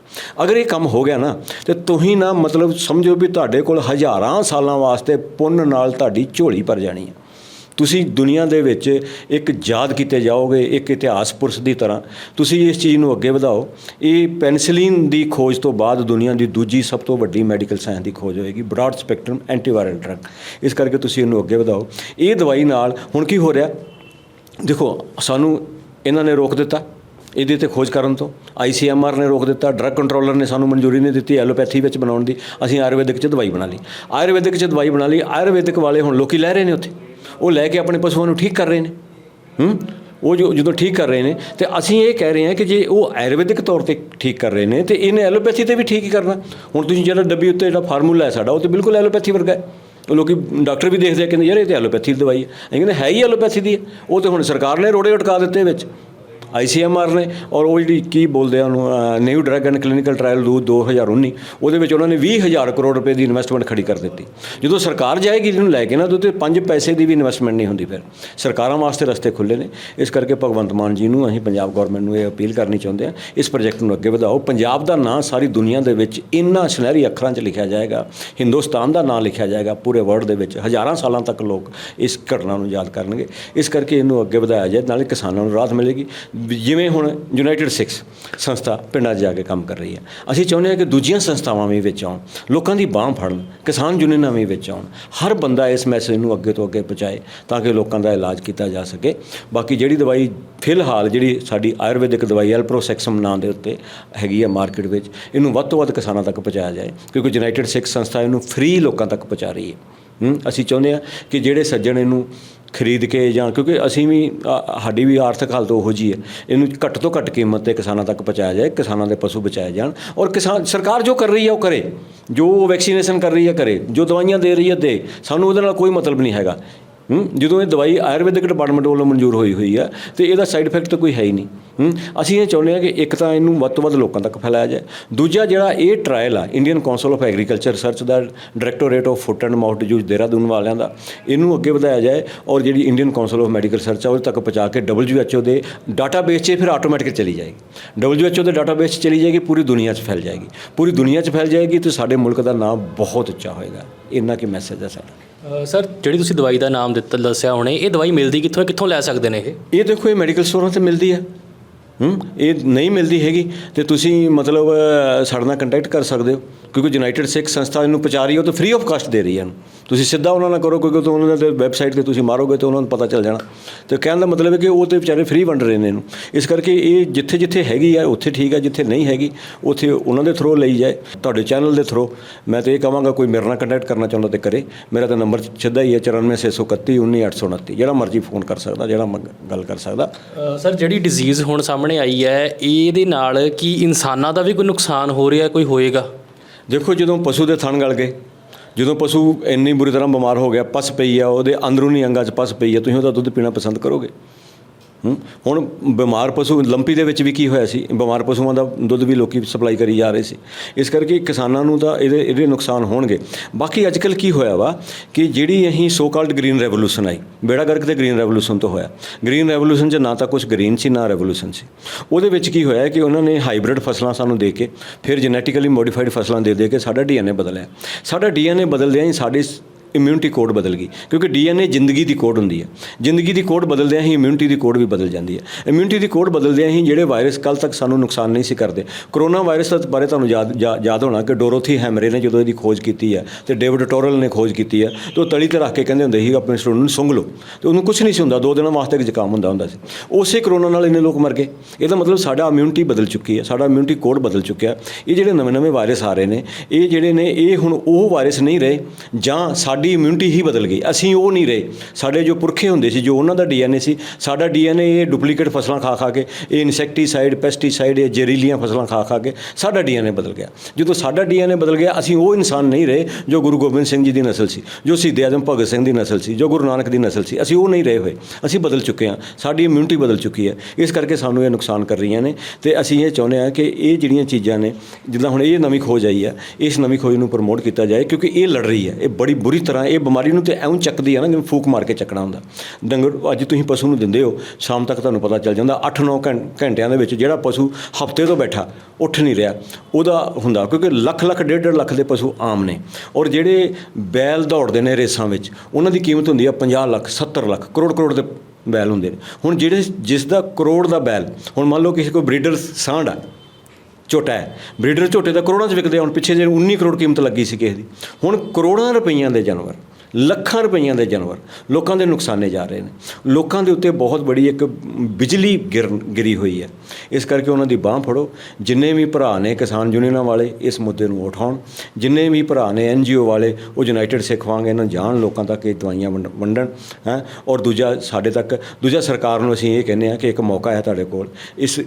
ਅਗਰ ਇਹ ਕੰਮ ਹੋ ਗਿਆ ਨਾ, ਤੇ ਤੁਸੀਂ ਨਾ ਮਤਲਬ ਸਮਝੋ ਵੀ ਤੁਹਾਡੇ ਕੋਲ ਹਜ਼ਾਰਾਂ ਸਾਲਾਂ ਵਾਸਤੇ ਪੁੰਨ ਨਾਲ ਤੁਹਾਡੀ ਝੋਲੀ ਭਰ ਜਾਣੀ ਹੈ। ਤੁਸੀਂ ਦੁਨੀਆ ਦੇ ਵਿੱਚ ਇੱਕ ਯਾਦ ਕੀਤੇ ਜਾਓਗੇ, ਇੱਕ ਇਤਿਹਾਸ ਪੁਰਸ਼ ਦੀ ਤਰ੍ਹਾਂ। ਤੁਸੀਂ ਇਸ ਚੀਜ਼ ਨੂੰ ਅੱਗੇ ਵਧਾਓ। ਇਹ ਪੈਨਸਿਲਿਨ ਦੀ ਖੋਜ ਤੋਂ ਬਾਅਦ ਦੁਨੀਆ ਦੀ ਦੂਜੀ ਸਭ ਤੋਂ ਵੱਡੀ ਮੈਡੀਕਲ ਸਾਇੰਸ ਦੀ ਖੋਜ ਹੋਏਗੀ, ਬ੍ਰੌਡ ਸਪੈਕਟਰਮ ਐਂਟੀਵਾਇਰਲ ਡਰੱਗ। ਇਸ ਕਰਕੇ ਤੁਸੀਂ ਇਹਨੂੰ ਅੱਗੇ ਵਧਾਓ। ਇਹ ਦਵਾਈ ਨਾਲ ਹੁਣ ਕੀ ਹੋ ਰਿਹਾ? ਦੇਖੋ, ਸਾਨੂੰ ਇਹਨਾਂ ਨੇ ਰੋਕ ਦਿੱਤਾ। ਇਹਦੇ ਤੇ ਖੋਜ ਕਰਨ ਤੋਂ। ਆਈਸੀਐਮਆਰ ਨੇ ਰੋਕ ਦਿੱਤਾ ਡਰੱਗ ਕੰਟਰੋਲਰ ਨੇ ਸਾਨੂੰ ਮਨਜ਼ੂਰੀ ਨਹੀਂ ਦਿੱਤੀ, ਐਲੋਪੈਥੀ ਵਿੱਚ ਬਣਾਉਣ ਦੀ। ਅਸੀਂ ਆਯੁਰਵੈਦਿਕ 'ਚ ਦਵਾਈ ਬਣਾ ਲਈ। ਆਯੁਰਵੈਦਿਕ 'ਚ ਦਵਾਈ ਬਣਾ ਲਈ। ਆਯੁਰਵੈਦਿਕ ਵਾਲੇ ਹੁਣ ਲੋਕੀ ਲੈ ਰਹੇ ਨੇ ਉੱਥੇ। ਉਹ ਲੈ ਕੇ ਆਪਣੇ ਪਸ਼ੂਆਂ ਨੂੰ ਠੀਕ ਕਰ ਰਹੇ ਨੇ। ਹੂੰ? ਉਹ ਜੋ, ਜਦੋਂ ਠੀਕ ਕਰ ਰਹੇ ਨੇ, ਤੇ ਅਸੀਂ ਇਹ ਕਹਿ ਰਹੇ ਹਾਂ ਕਿ ਜੇ ਉਹ ਆਯੁਰਵੈਦਿਕ ਤੌਰ ਤੇ ਠੀਕ ਕਰ ਰਹੇ ਨੇ, ਤੇ ਇਹਨੇ ਐਲੋਪੈਥੀ ਤੇ ਵੀ ਠੀਕ ਹੀ ਕਰਨਾ। ਹੁਣ ਤੁਸੀਂ ਜਿਹੜਾ ਡੱਬੀ ਉੱਤੇ ਜਿਹੜਾ ਫਾਰਮੂਲਾ ਹੈ ਸਾਡਾ, ਉਹ ਤੇ ਬਿਲਕੁਲ ਐਲੋਪੈਥੀ ਵਰਗਾ ਹੈ। ਉਹ ਲੋਕੀ ਡਾਕਟਰ ਵੀ ਦੇਖਦੇ ਆ, ਕਹਿੰਦੇ ਯਾਰ ਇਹ ਤੇ ਐਲੋਪੈਥੀ ਦੀ ਦਵਾਈ ਹੈ। ਇਹ ਕਹਿੰਦੇ ਹੈ ਹੀ ਐਲੋਪੈਥੀ ਦੀ ਹੈ। ਉਹ ਤੇ ਹੁਣ ਸਰਕਾਰ ਨੇ ਰੋੜੇ ਉਟਕਾ ਦਿੱਤੇ ਵਿੱਚ। ਆਈਸੀਐਮਆਰ ਨੇ ਔਰ ਉਹ ਜਿਹੜੀ ਕੀ ਬੋਲਦੇ ਆ ਉਹਨੂੰ New Drug and Clinical Trial rule 2019 ਉਹਦੇ ਵਿੱਚ ਉਹਨਾਂ ਨੇ 20000 ਕਰੋੜ ਰੁਪਏ ਦੀ ਇਨਵੈਸਟਮੈਂਟ ਖੜੀ ਕਰ ਦਿੱਤੀ। ਜਦੋਂ ਸਰਕਾਰ ਜਾਏਗੀ ਇਹਨੂੰ ਲੈ ਕੇ ਨਾ ਤੇ ਪੰਜ ਪੈਸੇ ਦੀ ਵੀ ਇਨਵੈਸਟਮੈਂਟ ਨਹੀਂ ਹੁੰਦੀ ਫਿਰ। ਸਰਕਾਰਾਂ ਵਾਸਤੇ ਰਸਤੇ ਖੁੱਲੇ ਨੇ। ਇਸ ਕਰਕੇ ਭਗਵੰਤ ਮਾਨ ਜੀ ਨੂੰ ਅਸੀਂ ਪੰਜਾਬ ਗਵਰਨਮੈਂਟ ਨੂੰ ਇਹ ਅਪੀਲ ਕਰਨੀ ਚਾਹੁੰਦੇ ਹਾਂ, ਇਸ ਪ੍ਰੋਜੈਕਟ ਨੂੰ ਅੱਗੇ ਵਧਾਓ। ਪੰਜਾਬ ਦਾ ਨਾਂ ਸਾਰੀ ਦੁਨੀਆ ਦੇ ਵਿੱਚ ਇੰਨਾ ਸੁਨਹਿਰੀ ਅੱਖਰਾਂ 'ਚ ਲਿਖਿਆ ਜਾਏਗਾ। ਹਿੰਦੁਸਤਾਨ ਦਾ ਨਾਂ ਲਿਖਿਆ ਜਾਏਗਾ। ਪੂਰੇ ਵਰਲਡ ਦੇ ਵਿੱਚ ਹਜ਼ਾਰਾਂ ਸਾਲਾਂ ਤੱਕ ਲੋਕ ਇਸ ਘਟਨਾ ਨੂੰ ਯਾਦ ਕਰਨਗੇ। ਇਸ ਕਰਕੇ ਇਹਨੂੰ ਅੱਗੇ ਵਧਾਇਆ ਜਾਏ, ਨਾਲੇ ਕਿਸਾਨਾਂ ਨੂੰ ਰਾਹਤ ਮਿਲੇਗੀ। ਜਿਵੇਂ ਹੁਣ ਯੂਨਾਈਟਿਡ ਸਿਕਸ ਸੰਸਥਾ ਪਿੰਡਾਂ 'ਚ ਜਾ ਕੇ ਕੰਮ ਕਰ ਰਹੀ ਹੈ। ਅਸੀਂ ਚਾਹੁੰਦੇ ਹਾਂ ਕਿ ਦੂਜੀਆਂ ਸੰਸਥਾਵਾਂ ਵੀ ਵਿੱਚ ਆਉਣ, ਲੋਕਾਂ ਦੀ ਬਾਹ ਫੜਨ, ਕਿਸਾਨ ਯੂਨੀਅਨਾਂ ਵੀ ਵਿੱਚ ਆਉਣ। ਹਰ ਬੰਦਾ ਇਸ ਮੈਸੇਜ ਨੂੰ ਅੱਗੇ ਤੋਂ ਅੱਗੇ ਪਹੁੰਚਾਏ ਤਾਂ ਕਿ ਲੋਕਾਂ ਦਾ ਇਲਾਜ ਕੀਤਾ ਜਾ ਸਕੇ। ਬਾਕੀ ਜਿਹੜੀ ਦਵਾਈ ਫਿਲਹਾਲ ਜਿਹੜੀ ਸਾਡੀ ਆਯੁਰਵੈਦਿਕ ਦਵਾਈ ਐਲਪ੍ਰੋਸੈਕਸਮ ਨਾਂ ਦੇ ਉੱਤੇ ਹੈਗੀ ਆ ਮਾਰਕੀਟ ਵਿੱਚ, ਇਹਨੂੰ ਵੱਧ ਤੋਂ ਵੱਧ ਕਿਸਾਨਾਂ ਤੱਕ ਪਹੁੰਚਾਇਆ ਜਾਏ, ਕਿਉਂਕਿ ਯੂਨਾਈਟਿਡ ਸਿੱਖ ਸੰਸਥਾ ਇਹਨੂੰ ਫ੍ਰੀ ਲੋਕਾਂ ਤੱਕ ਪਹੁੰਚਾ ਰਹੀ ਹੈ, ਅਸੀਂ ਚਾਹੁੰਦੇ ਹਾਂ ਕਿ ਜਿਹੜੇ ਸੱਜਣ ਇਹਨੂੰ ਖਰੀਦ ਕੇ ਜਾਂ ਕਿਉਂਕਿ ਅਸੀਂ ਵੀ ਆ- ਸਾਡੀ ਵੀ ਆਰਥਿਕ ਹਾਲਤ ਉਹੋ ਜੀ ਹੈ। ਇਹਨੂੰ ਘੱਟ ਤੋਂ ਘੱਟ ਕੀਮਤ ਤੇ ਕਿਸਾਨਾਂ ਤੱਕ ਪਹੁੰਚਾਇਆ ਜਾਏ, ਕਿਸਾਨਾਂ ਦੇ ਪਸ਼ੂ ਬਚਾਏ ਜਾਣ ਔਰ ਕਿਸਾਨ, ਸਰਕਾਰ ਜੋ ਕਰ ਰਹੀ ਹੈ ਉਹ ਕਰੇ। ਜੋ ਵੈਕਸੀਨੇਸ਼ਨ ਕਰ ਰਹੀ ਹੈ ਕਰੇ। ਜੋ ਦਵਾਈਆਂ ਦੇ ਰਹੀ ਹੈ ਦੇ। ਸਾਨੂੰ ਉਹਦੇ ਨਾਲ ਕੋਈ ਮਤਲਬ ਨਹੀਂ ਹੈਗਾ। ਜਦੋਂ ਇਹ ਦਵਾਈ ਆਯੁਰਵੈਦਿਕ ਡਿਪਾਰਟਮੈਂਟ ਵੱਲੋਂ ਮਨਜ਼ੂਰ ਹੋਈ ਹੋਈ ਆ, ਤੇ ਇਹਦਾ ਸਾਈਡ ਇਫੈਕਟ ਤਾਂ ਕੋਈ ਹੈ ਹੀ ਨਹੀਂ। ਅਸੀਂ ਇਹ ਚਾਹੁੰਦੇ ਹਾਂ ਕਿ ਇੱਕ ਤਾਂ ਇਹਨੂੰ ਵੱਧ ਤੋਂ ਵੱਧ ਲੋਕਾਂ ਤੱਕ ਫੈਲਾਇਆ ਜਾਏ। ਦੂਜਾ ਜਿਹੜਾ ਇਹ ਟ੍ਰਾਇਲ ਆ Indian Council of Agriculture Research the directorate of foot and mouth disease Dehradun ਵਾਲਿਆਂ ਦਾ, ਇਹਨੂੰ ਅੱਗੇ ਵਧਾਇਆ ਜਾਏ ਔਰ ਜਿਹੜੀ Indian Council of Medical Research ਆ, ਉਹਦੇ ਤੱਕ ਪਹੁੰਚਾ ਕੇ WHO ਦੇ ਡਾਟਾਬੇਸ 'ਚ ਫਿਰ ਆਟੋਮੈਟਿਕ ਚਲੀ ਜਾਏਗੀ। WHO ਦੇ ਡਾਟਾਬੇਸ 'ਚ ਚਲੀ ਜਾਏਗੀ, ਪੂਰੀ ਦੁਨੀਆ 'ਚ ਫੈਲ ਜਾਏਗੀ। ਪੂਰੀ ਦੁਨੀਆ 'ਚ ਫੈਲ ਜਾਏਗੀ ਤੇ ਸਾਡੇ ਮੁਲਕ ਦਾ ਨਾਮ ਬਹੁਤ ਉੱਚਾ ਹੋਏਗਾ। ਇੰਨਾ ਕੀ ਮੈਸੇਜ ਹੈ ਸਾਡਾ। ਸਰ, ਜਿਹੜੀ ਤੁਸੀਂ ਦਵਾਈ ਦਾ ਨਾਮ ਦਿੱਤਾ, ਦੱਸਿਆ ਹੁਣੇ, ਇਹ ਦਵਾਈ ਮਿਲਦੀ ਕਿੱਥੋਂ ਹੈ ਕਿੱਥੋਂ ਲੈ ਸਕਦੇ ਨੇ ਇਹ? ਇਹ ਦੇਖੋ, ਇਹ ਮੈਡੀਕਲ ਸਟੋਰਾਂ ਤੇ ਮਿਲਦੀ ਹੈ। ਹੂੰ? ਇਹ ਨਹੀਂ ਮਿਲਦੀ ਹੈਗੀ, ਤੇ ਤੁਸੀਂ ਮਤਲਬ ਸਾਡੇ ਨਾਲ ਕੰਟੈਕਟ ਕਰ ਸਕਦੇ ਹੋ। ਕਿਉਂਕਿ ਯੂਨਾਈਟਿਡ ਸਿੱਖ ਸੰਸਥਾ ਇਹਨੂੰ ਪਹੁੰਚਾ ਰਹੀ ਹੈ, ਉਹ ਤਾਂ ਫ੍ਰੀ ਆਫ ਕਾਸਟ ਦੇ ਰਹੀ ਹੈ ਇਹਨੂੰ। ਤੁਸੀਂ ਸਿੱਧਾ ਉਹਨਾਂ ਨਾਲ ਕਰੋ, ਕਿਉਂਕਿ ਉਹਨਾਂ ਦੇ ਵੈਬਸਾਈਟ ਤੇ ਤੁਸੀਂ ਮਾਰੋਗੇ ਤਾਂ ਉਹਨਾਂ ਨੂੰ ਪਤਾ ਚੱਲ ਜਾਣਾ। ਤੇ ਕਹਿਣ ਦਾ ਮਤਲਬ ਹੈ ਕਿ ਉਹ ਤੇ ਵਿਚਾਰੇ ਫ੍ਰੀ ਵੰਡ ਰਹੇ ਨੇ ਇਹਨੂੰ। ਇਸ ਕਰਕੇ ਇਹ ਜਿੱਥੇ ਜਿੱਥੇ ਹੈਗੀ ਆ, ਉੱਥੇ ਠੀਕ ਹੈ ਜਿੱਥੇ ਨਹੀਂ ਹੈਗੀ, ਉੱਥੇ ਉਹਨਾਂ ਦੇ ਥਰੂ ਲਈ ਜਾਏ, ਤੁਹਾਡੇ ਚੈਨਲ ਦੇ ਥਰੂ ਮੈਂ ਤਾਂ ਇਹ ਕਹਾਂਗਾ, ਕੋਈ ਮੇਰੇ ਨਾਲ ਕੰਟੈਕਟ ਕਰਨਾ ਚਾਹੁੰਦਾ ਤੇ ਕਰੇ। ਮੇਰਾ ਤਾਂ ਨੰਬਰ ਸਿੱਧਾ ਹੀ ਹੈ 9461319829 ਜਿਹੜਾ ਮਰਜ਼ੀ ਫੋਨ ਕਰ ਸਕਦਾ, ਜਿਹੜਾ ਮ- ਗੱਲ ਕਰ ਸਕਦਾ। ਸਰ, ਜਿਹੜੀ ਡਿਜ਼ੀਜ਼ ਹੁਣ ਸਾਹਮਣੇ ਆਈ ਹੈ, ਇਹਦੇ ਨਾਲ ਕੀ ਇਨਸਾਨਾਂ ਦਾ ਵੀ ਕੋਈ ਨੁਕਸਾਨ ਹੋ ਰਿਹਾ, ਕੋਈ ਹੋਏਗਾ? ਦੇਖੋ ਜਦੋਂ ਪਸ਼ੂ ਦੇ ਥਣ ਗਲ ਗਏ, ਜਦੋਂ ਪਸ਼ੂ ਇੰਨੀ ਬੁਰੀ ਤਰ੍ਹਾਂ ਬਿਮਾਰ ਹੋ ਗਿਆ, ਪਸ ਪਈ ਆ, ਉਹਦੇ ਅੰਦਰੂਨੀ ਅੰਗਾਂ 'ਚ ਪਸ ਪਈ ਆ, ਤੁਸੀਂ ਉਹਦਾ ਦੁੱਧ ਪੀਣਾ ਪਸੰਦ ਕਰੋਗੇ? ਹੁਣ ਬਿਮਾਰ ਪਸ਼ੂ, ਲੰਪੀ ਦੇ ਵਿੱਚ ਵੀ ਕੀ ਹੋਇਆ ਸੀ? ਬਿਮਾਰ ਪਸ਼ੂਆਂ ਦਾ ਦੁੱਧ ਵੀ ਲੋਕੀ ਸਪਲਾਈ ਕਰੀ ਜਾ ਰਹੇ ਸੀ। ਇਸ ਕਰਕੇ ਕਿਸਾਨਾਂ ਨੂੰ ਤਾਂ ਇਹਦੇ ਇਹਦੇ ਨੁਕਸਾਨ ਹੋਣਗੇ। ਬਾਕੀ ਅੱਜਕੱਲ ਕੀ ਹੋਇਆ ਵਾ ਕਿ ਜਿਹੜੀ ਅਸੀਂ ਸੋ ਕਾਲਡ ਗ੍ਰੀਨ ਰੈਵੋਲੂਸ਼ਨ ਆਈ ਬੇੜਾ ਗਰਕ ਤੇ ਗ੍ਰੀਨ ਰੈਵੋਲੂਸ਼ਨ ਤੋਂ ਹੋਇਆ। ਗ੍ਰੀਨ ਰੈਵੋਲੂਸ਼ਨ 'ਚ ਨਾ ਤਾਂ ਕੁਝ ਗ੍ਰੀਨ ਸੀ, ਨਾ ਰੈਵੋਲੂਸ਼ਨ ਸੀ। ਉਹਦੇ ਵਿੱਚ ਕੀ ਹੋਇਆ ਕਿ ਉਹਨਾਂ ਨੇ ਹਾਈਬ੍ਰਿਡ ਫਸਲਾਂ ਸਾਨੂੰ ਦੇ ਕੇ, ਫਿਰ ਜੈਨੇਟਿਕਲੀ ਮੋਡੀਫਾਈਡ ਫਸਲਾਂ ਦੇ ਦੇ ਕੇ ਸਾਡਾ ਡੀਐਨਏ ਬਦਲਿਆ। ਸਾਡਾ ਡੀਐਨਏ ਬਦਲਦਿਆਂ ਹੀ ਸਾਡੀ ਇਮਿਊਨਿਟੀ ਕੋਡ ਬਦਲ ਗਈ, ਕਿਉਂਕਿ ਡੀਐਨਏ ਜ਼ਿੰਦਗੀ ਦੀ ਕੋਡ ਹੁੰਦੀ ਹੈ। ਜ਼ਿੰਦਗੀ ਦੀ ਕੋਡ ਬਦਲਦਿਆਂ ਹੀ ਇਮਿਊਨਿਟੀ ਦੀ ਕੋਡ ਵੀ ਬਦਲ ਜਾਂਦੀ ਹੈ। ਇਮਿਊਨਿਟੀ ਦੀ ਕੋਡ ਬਦਲਦਿਆਂ ਹੀ ਜਿਹੜੇ ਵਾਇਰਸ ਕੱਲ ਤੱਕ ਸਾਨੂੰ ਨੁਕਸਾਨ ਨਹੀਂ ਸੀ ਕਰਦੇ। ਕਰੋਨਾ ਵਾਇਰਸ ਦਾ ਬਾਰੇ ਤੁਹਾਨੂੰ ਯਾਦ, ਯਾ- ਯਾਦ ਹੋਣਾ ਕਿ ਡੋਰੋਥੀ ਹੈਮਰੇ ਨੇ ਜਦੋਂ ਇਹਦੀ ਖੋਜ ਕੀਤੀ ਹੈ ਤੇ ਡੇਵਿਡ ਟੋਰਲ ਨੇ ਖੋਜ ਕੀਤੀ ਹੈ ਤੇ ਉਹ ਤਲੀ ਤੇ ਰੱਖ ਕੇ ਕਹਿੰਦੇ ਹੁੰਦੇ ਸੀ, ਆਪਣੇ ਸਟੂਡੈਂਟ ਨੂੰ ਸੁੰਘ ਲਓ। ਤੇ ਉਹਨੂੰ ਕੁਝ ਨਹੀਂ ਸੀ ਹੁੰਦਾ, ਦੋ ਦਿਨਾਂ ਵਾਸਤੇ ਜ਼ੁਕਾਮ ਹੁੰਦਾ ਹੁੰਦਾ ਸੀ। ਉਸੇ ਕਰੋਨਾ ਨਾਲ ਇੰਨੇ ਲੋਕ ਮਰ ਗਏ। ਇਹਦਾ ਮਤਲਬ ਸਾਡਾ ਇਮਿਊਨਿਟੀ ਬਦਲ ਚੁੱਕੀ ਹੈ, ਸਾਡਾ ਇਮਿਊਨਿਟੀ ਕੋਡ ਬਦਲ ਚੁੱਕਿਆ ਇਹ ਜਿਹੜੇ ਨਵੇਂ-ਨਵੇਂ ਵਾਇਰਸ ਆ ਰਹੇ ਨੇ, ਇਹ ਜਿਹੜੇ ਨੇ, ਇਹ ਹੁਣ ਉਹ ਵਾਇਰਸ ਨਹੀਂ ਰਹੇ, ਜਾਂ ਸਾਡੀ ਸਾਡੀ ਇਮਿਊਨਿਟੀ ਹੀ ਬਦਲ ਗਈ। ਅਸੀਂ ਉਹ ਨਹੀਂ ਰਹੇ। ਸਾਡੇ ਜੋ ਪੁਰਖੇ ਹੁੰਦੇ ਸੀ, ਜੋ ਉਹਨਾਂ ਦਾ ਡੀਐਨਏ ਸੀ, ਸਾਡਾ ਡੀਐਨਏ ਇਹ ਡੁਪਲੀਕੇਟ ਫਸਲਾਂ ਖਾ ਖਾ ਕੇ, ਇਹ ਇਨਸੈਕਟੀਸਾਈਡ ਪੈਸਟੀਸਾਈਡ ਇਹ ਜ਼ਹਿਰੀਲੀਆਂ ਫਸਲਾਂ ਖਾ ਖਾ ਕੇ ਸਾਡਾ ਡੀਐਨਏ ਬਦਲ ਗਿਆ। ਜਦੋਂ ਸਾਡਾ ਡੀਐਨਏ ਬਦਲ ਗਿਆ, ਅਸੀਂ ਉਹ ਇਨਸਾਨ ਨਹੀਂ ਰਹੇ ਜੋ ਗੁਰੂ ਗੋਬਿੰਦ ਸਿੰਘ ਜੀ ਦੀ ਨਸਲ ਸੀ, ਜੋ ਸ਼ਹੀਦ ਆਜ਼ਮ ਭਗਤ ਸਿੰਘ ਦੀ ਨਸਲ ਸੀ, ਜੋ ਗੁਰੂ ਨਾਨਕ ਦੀ ਨਸਲ ਸੀ। ਅਸੀਂ ਉਹ ਨਹੀਂ ਰਹੇ ਹੋਏ। ਅਸੀਂ ਬਦਲ ਚੁੱਕੇ ਹਾਂ। ਸਾਡੀ ਇਮਿਊਨਿਟੀ ਬਦਲ ਚੁੱਕੀ ਹੈ। ਇਸ ਕਰਕੇ ਸਾਨੂੰ ਇਹ ਨੁਕਸਾਨ ਕਰ ਰਹੀਆਂ ਨੇ ਤੇ ਅਸੀਂ ਇਹ ਚਾਹੁੰਦੇ ਹਾਂ ਕਿ ਇਹ ਜਿਹੜੀਆਂ ਚੀਜ਼ਾਂ ਨੇ, ਜਿੱਦਾਂ ਹੁਣ ਇਹ ਨਵੀਂ ਖੋਜ ਆਈ ਹੈ, ਇਸ ਨਵੀਂ ਖੋਜ ਨੂੰ ਪ੍ਰਮੋਟ ਕੀਤਾ ਜਾਏ ਕਿਉਂਕਿ ਇਹ ਲੜ ਰਹੀ ਹੈ। ਇਹ ਬੜੀ ਬੁਰੀ ਤਰ੍ਹਾਂ ਇਹ ਬਿਮਾਰੀ ਨੂੰ ਤੇ ਐਉਂ ਚੱਕਦੀ ਆ ਨਾ ਜਿਵੇਂ ਫੂਕ ਮਾਰ ਕੇ ਚੱਕਣਾ ਹੁੰਦਾ। ਡੰਗਰ ਅੱਜ ਤੁਸੀਂ ਪਸ਼ੂ ਨੂੰ ਦਿੰਦੇ ਹੋ, ਸ਼ਾਮ ਤੱਕ ਤੁਹਾਨੂੰ ਪਤਾ ਚੱਲ ਜਾਂਦਾ 8-9 ਘੰਟਿਆਂ ਦੇ ਵਿੱਚ ਜਿਹੜਾ ਪਸ਼ੂ ਹਫ਼ਤੇ ਤੋਂ ਬੈਠਾ, ਉੱਠ ਨਹੀਂ ਰਿਹਾ, ਉਹਦਾ ਹੁੰਦਾ ਕਿਉਂਕਿ ਲੱਖ ਲੱਖ, ਡੇਢ ਡੇਢ ਲੱਖ ਦੇ ਪਸ਼ੂ ਆਮ ਨੇ। ਔਰ ਜਿਹੜੇ ਬੈਲ ਦੌੜਦੇ ਨੇ ਰੇਸਾਂ ਵਿੱਚ, ਉਹਨਾਂ ਦੀ ਕੀਮਤ ਹੁੰਦੀ ਆ 50 ਲੱਖ 70 ਲੱਖ, ਕਰੋੜ ਕਰੋੜ ਦੇ ਬੈਲ ਹੁੰਦੇ ਨੇ। ਹੁਣ ਜਿਹੜੇ ਜਿਸ ਦਾ ਕਰੋੜ ਦਾ ਬੈਲ, ਹੁਣ ਮੰਨ ਲਓ ਕਿਸੇ ਕੋਈ ਬਰੀਡਰ ਸਾਂਢ ਆ ਝੋਟਾ ਹੈ। ਬਰੀਡਰ ਝੋਟੇ ਦਾ ਕਰੋੜਾਂ 'ਚ ਵਿਕਦੇ ਹੁਣ ਪਿੱਛੇ ਜੇ 19 ਕਰੋੜ ਕੀਮਤ ਲੱਗੀ ਸੀ ਕਿਸੇ ਦੀ। ਹੁਣ ਕਰੋੜਾਂ ਰੁਪਈਆਂ ਦੇ ਜਾਨਵਰ, ਲੱਖਾਂ ਰੁਪਈਆਂ ਦੇ ਜਾਨਵਰ ਲੋਕਾਂ ਦੇ ਨੁਕਸਾਨੇ ਜਾ ਰਹੇ ਨੇ। ਲੋਕਾਂ ਦੇ ਉੱਤੇ ਬਹੁਤ ਬੜੀ ਇੱਕ ਬਿਜਲੀ ਗਿਰ ਗਿਰੀ ਹੋਈ ਹੈ। ਇਸ ਕਰਕੇ ਉਹਨਾਂ ਦੀ ਬਾਹ ਫੜੋ। ਜਿੰਨੇ ਵੀ ਭਰਾ ਨੇ ਕਿਸਾਨ ਯੂਨੀਅਨਾਂ ਵਾਲੇ ਇਸ ਮੁੱਦੇ ਨੂੰ ਉਠਾਉਣ ਜਿੰਨੇ ਵੀ ਭਰਾ ਨੇ ਐਨਜੀਓ ਵਾਲੇ, ਉਹ ਯੂਨਾਈਟਿਡ ਸਿੱਖ ਵਾਂਗ ਇਹਨਾਂ ਜਾਣ, ਲੋਕਾਂ ਤੱਕ ਇਹ ਦਵਾਈਆਂ ਵੰਡ- ਵੰਡਣ, ਹੈ। ਔਰ ਦੂਜਾ ਸਾਡੇ ਤੱਕ, ਦੂਜਾ ਸਰਕਾਰ ਨੂੰ ਅਸੀਂ ਇਹ ਕਹਿੰਦੇ ਆ ਕਿ ਇੱਕ ਮੌਕਾ ਹੈ ਤੁਹਾਡੇ ਕੋਲ। ਇਸ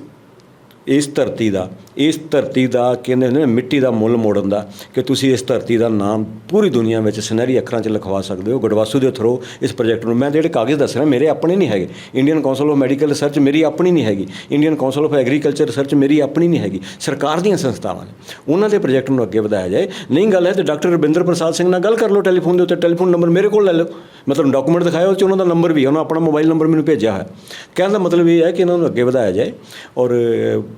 ਇਸ ਧਰਤੀ ਦਾ, ਇਸ ਧਰਤੀ ਦਾ ਕਹਿੰਦੇ ਹੁੰਦੇ ਨੇ ਮਿੱਟੀ ਦਾ ਮੁੱਲ ਮੋੜਨ ਦਾ, ਕਿ ਤੁਸੀਂ ਇਸ ਧਰਤੀ ਦਾ ਨਾਮ ਪੂਰੀ ਦੁਨੀਆ ਵਿੱਚ ਸੁਨਹਿਰੀ ਅੱਖਰਾਂ 'ਚ ਲਿਖਵਾ ਸਕਦੇ ਹੋ, ਗੜਵਾਸੂ ਦੇ ਥਰੂ ਇਸ ਪ੍ਰੋਜੈਕਟ ਨੂੰ। ਮੈਂ ਜਿਹੜੇ ਕਾਗਜ਼ ਦੱਸ ਰਿਹਾ, ਮੇਰੇ ਆਪਣੇ ਨਹੀਂ ਹੈਗੇ। Indian Council of Medical Research ਮੇਰੀ ਆਪਣੀ ਨਹੀਂ ਹੈਗੀ। Indian Council of Agriculture Research ਮੇਰੀ ਆਪਣੀ ਨਹੀਂ ਹੈਗੀ। ਸਰਕਾਰ ਦੀਆਂ ਸੰਸਥਾਵਾਂ ਨੇ। ਉਹਨਾਂ ਦੇ ਪ੍ਰੋਜੈਕਟ ਨੂੰ ਅੱਗੇ ਵਧਾਇਆ ਜਾਏ। ਨਹੀਂ ਗੱਲ ਹੈ ਤੇ ਡਾਕਟਰ ਰਵਿੰਦਰ ਪ੍ਰਸਾਦ ਸਿੰਘ ਨਾਲ ਗੱਲ ਕਰ ਲਓ ਟੈਲੀਫੋਨ ਦੇ ਉੱਤੇ। ਟੈਲੀਫੋਨ ਨੰਬਰ ਮੇਰੇ ਕੋਲ ਲੈ ਲਓ। ਮਤਲਬ ਡਾਕੂਮੈਂਟ ਦਿਖਾਇਆ ਉਹ 'ਚ ਉਹਨਾਂ ਦਾ ਨੰਬਰ ਵੀ ਹੈ। ਉਹਨਾਂ ਆਪਣਾ ਮੋਬਾਈਲ ਨੰਬਰ ਮੈਨੂੰ ਭੇਜਿਆ ਹੋਇਆ। ਕਹਿਣ ਦਾ ਮਤਲਬ ਇਹ ਹੈ ਕਿ ਇਹਨਾਂ ਨੂੰ ਅੱਗੇ ਵਧਾਇਆ ਜਾਏ। ਔਰ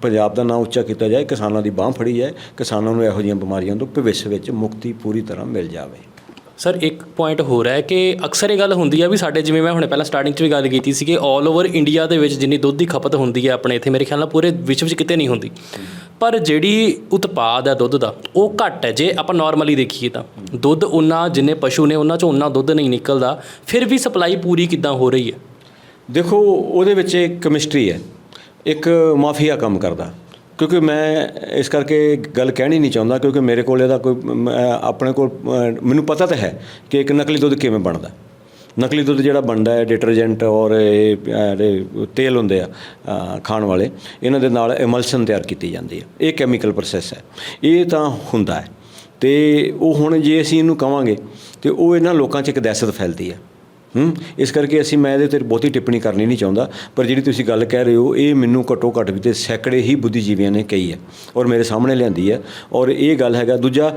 ਪੰਜਾਬ ਦਾ ਨਾਮ ਉੱਚਾ ਕੀਤਾ ਜਾਏ ਕਿਸਾਨਾਂ ਦੀ ਬਾਹ ਫੜੀ ਜਾਏ ਕਿਸਾਨਾਂ ਨੂੰ ਇਹੋ ਜਿਹੀਆਂ ਬਿਮਾਰੀਆਂ ਤੋਂ ਭਵਿੱਖ ਵਿੱਚ ਮੁਕਤੀ ਪੂਰੀ ਤਰ੍ਹਾਂ ਮਿਲ ਜਾਵੇ। ਸਰ ਇੱਕ ਪੁਆਇੰਟ ਹੋਰ ਹੈ ਕਿ ਅਕਸਰ ਇਹ ਗੱਲ ਹੁੰਦੀ ਹੈ ਵੀ ਸਾਡੇ ਜਿਵੇਂ ਮੈਂ ਹੁਣੇ ਪਹਿਲਾਂ ਸਟਾਰਟਿੰਗ 'ਚ ਵੀ ਗੱਲ ਕੀਤੀ ਸੀ ਕਿ 올 ਓਵਰ ਇੰਡੀਆ ਦੇ ਵਿੱਚ ਜਿੰਨੀ ਦੁੱਧ ਦੀ ਖਪਤ ਹੁੰਦੀ ਹੈ ਆਪਣੇ ਇੱਥੇ ਮੇਰੇ ਖਿਆਲ ਨਾਲ ਪੂਰੇ ਵਿਸ਼ਵ 'ਚ ਕਿਤੇ ਨਹੀਂ ਹੁੰਦੀ। ਪਰ ਜਿਹੜੀ ਉਤਪਾਦ ਹੈ ਦੁੱਧ ਦਾ ਉਹ ਘੱਟ ਹੈ ਜੇ ਆਪਾਂ ਨਾਰਮਲੀ ਦੇਖੀਏ ਤਾਂ। ਦੁੱਧ ਉਨਾ ਜਿੰਨੇ ਪਸ਼ੂ ਨੇ ਉਹਨਾਂ 'ਚੋਂ ਉਨਾ ਦੁੱਧ ਨਹੀਂ ਨਿਕਲਦਾ ਫਿਰ ਵੀ ਸਪਲਾਈ ਪੂਰੀ ਕਿੱਦਾਂ ਹੋ ਰਹੀ ਹੈ? ਦੇਖੋ ਉਹਦੇ ਵਿੱਚ ਇੱਕ ਕੈਮਿਸਟਰੀ ਹੈ। ਇੱਕ ਮਾਫੀਆ ਕੰਮ ਕਰਦਾ। ਕਿਉਂਕਿ ਮੈਂ ਇਸ ਕਰਕੇ ਗੱਲ ਕਹਿਣੀ ਨਹੀਂ ਚਾਹੁੰਦਾ, ਕਿਉਂਕਿ ਮੇਰੇ ਕੋਲ ਇਹਦਾ ਕੋਈ, ਮ- ਆਪਣੇ ਕੋਲ ਮੈਨੂੰ ਪਤਾ ਤਾਂ ਹੈ ਕਿ ਇੱਕ ਨਕਲੀ ਦੁੱਧ ਕਿਵੇਂ ਬਣਦਾ। ਨਕਲੀ ਦੁੱਧ ਜਿਹੜਾ ਬਣਦਾ ਹੈ, ਡਿਟਰਜੈਂਟ ਔਰ ਇਹ ਤੇਲ ਹੁੰਦੇ ਆ ਖਾਣ ਵਾਲੇ, ਇਹਨਾਂ ਦੇ ਨਾਲ ਐਮਲਸ਼ਨ ਤਿਆਰ ਕੀਤੀ ਜਾਂਦੀ ਹੈ। ਇਹ ਕੈਮੀਕਲ ਪ੍ਰੋਸੈਸ ਹੈ। ਇਹ ਤਾਂ ਹੁੰਦਾ ਹੈ। ਤੇ ਉਹ ਹੁਣ ਜੇ ਅਸੀਂ ਇਹਨੂੰ ਕਵਾਂਗੇ, ਤੇ ਉਹ ਇਹਨਾਂ ਲੋਕਾਂ 'ਚ ਇੱਕ ਦਹਿਸ਼ਤ ਫੈਲਦੀ ਹੈ। ਹੂੰ? ਇਸ ਕਰਕੇ ਅਸੀਂ, ਮੈਂ ਇਹਦੇ ਤੇ ਬਹੁਤੀ ਟਿੱਪਣੀ ਕਰਨੀ ਨਹੀਂ ਚਾਹੁੰਦਾ, ਪਰ ਜਿਹੜੀ ਤੁਸੀਂ ਗੱਲ ਕਹਿ ਰਹੇ ਹੋ, ਇਹ ਮੈਨੂੰ ਘੱਟੋ ਘੱਟ ਵੀ ਤੇ ਸੈਂਕੜੇ ਹੀ ਬੁੱਧੀਜੀਵੀਆਂ ਨੇ ਕਹੀ ਹੈ ਔਰ ਮੇਰੇ ਸਾਹਮਣੇ ਲਿਆਂਦੀ ਹੈ। ਔਰ ਇਹ ਗੱਲ ਹੈਗਾ, ਦੂਜਾ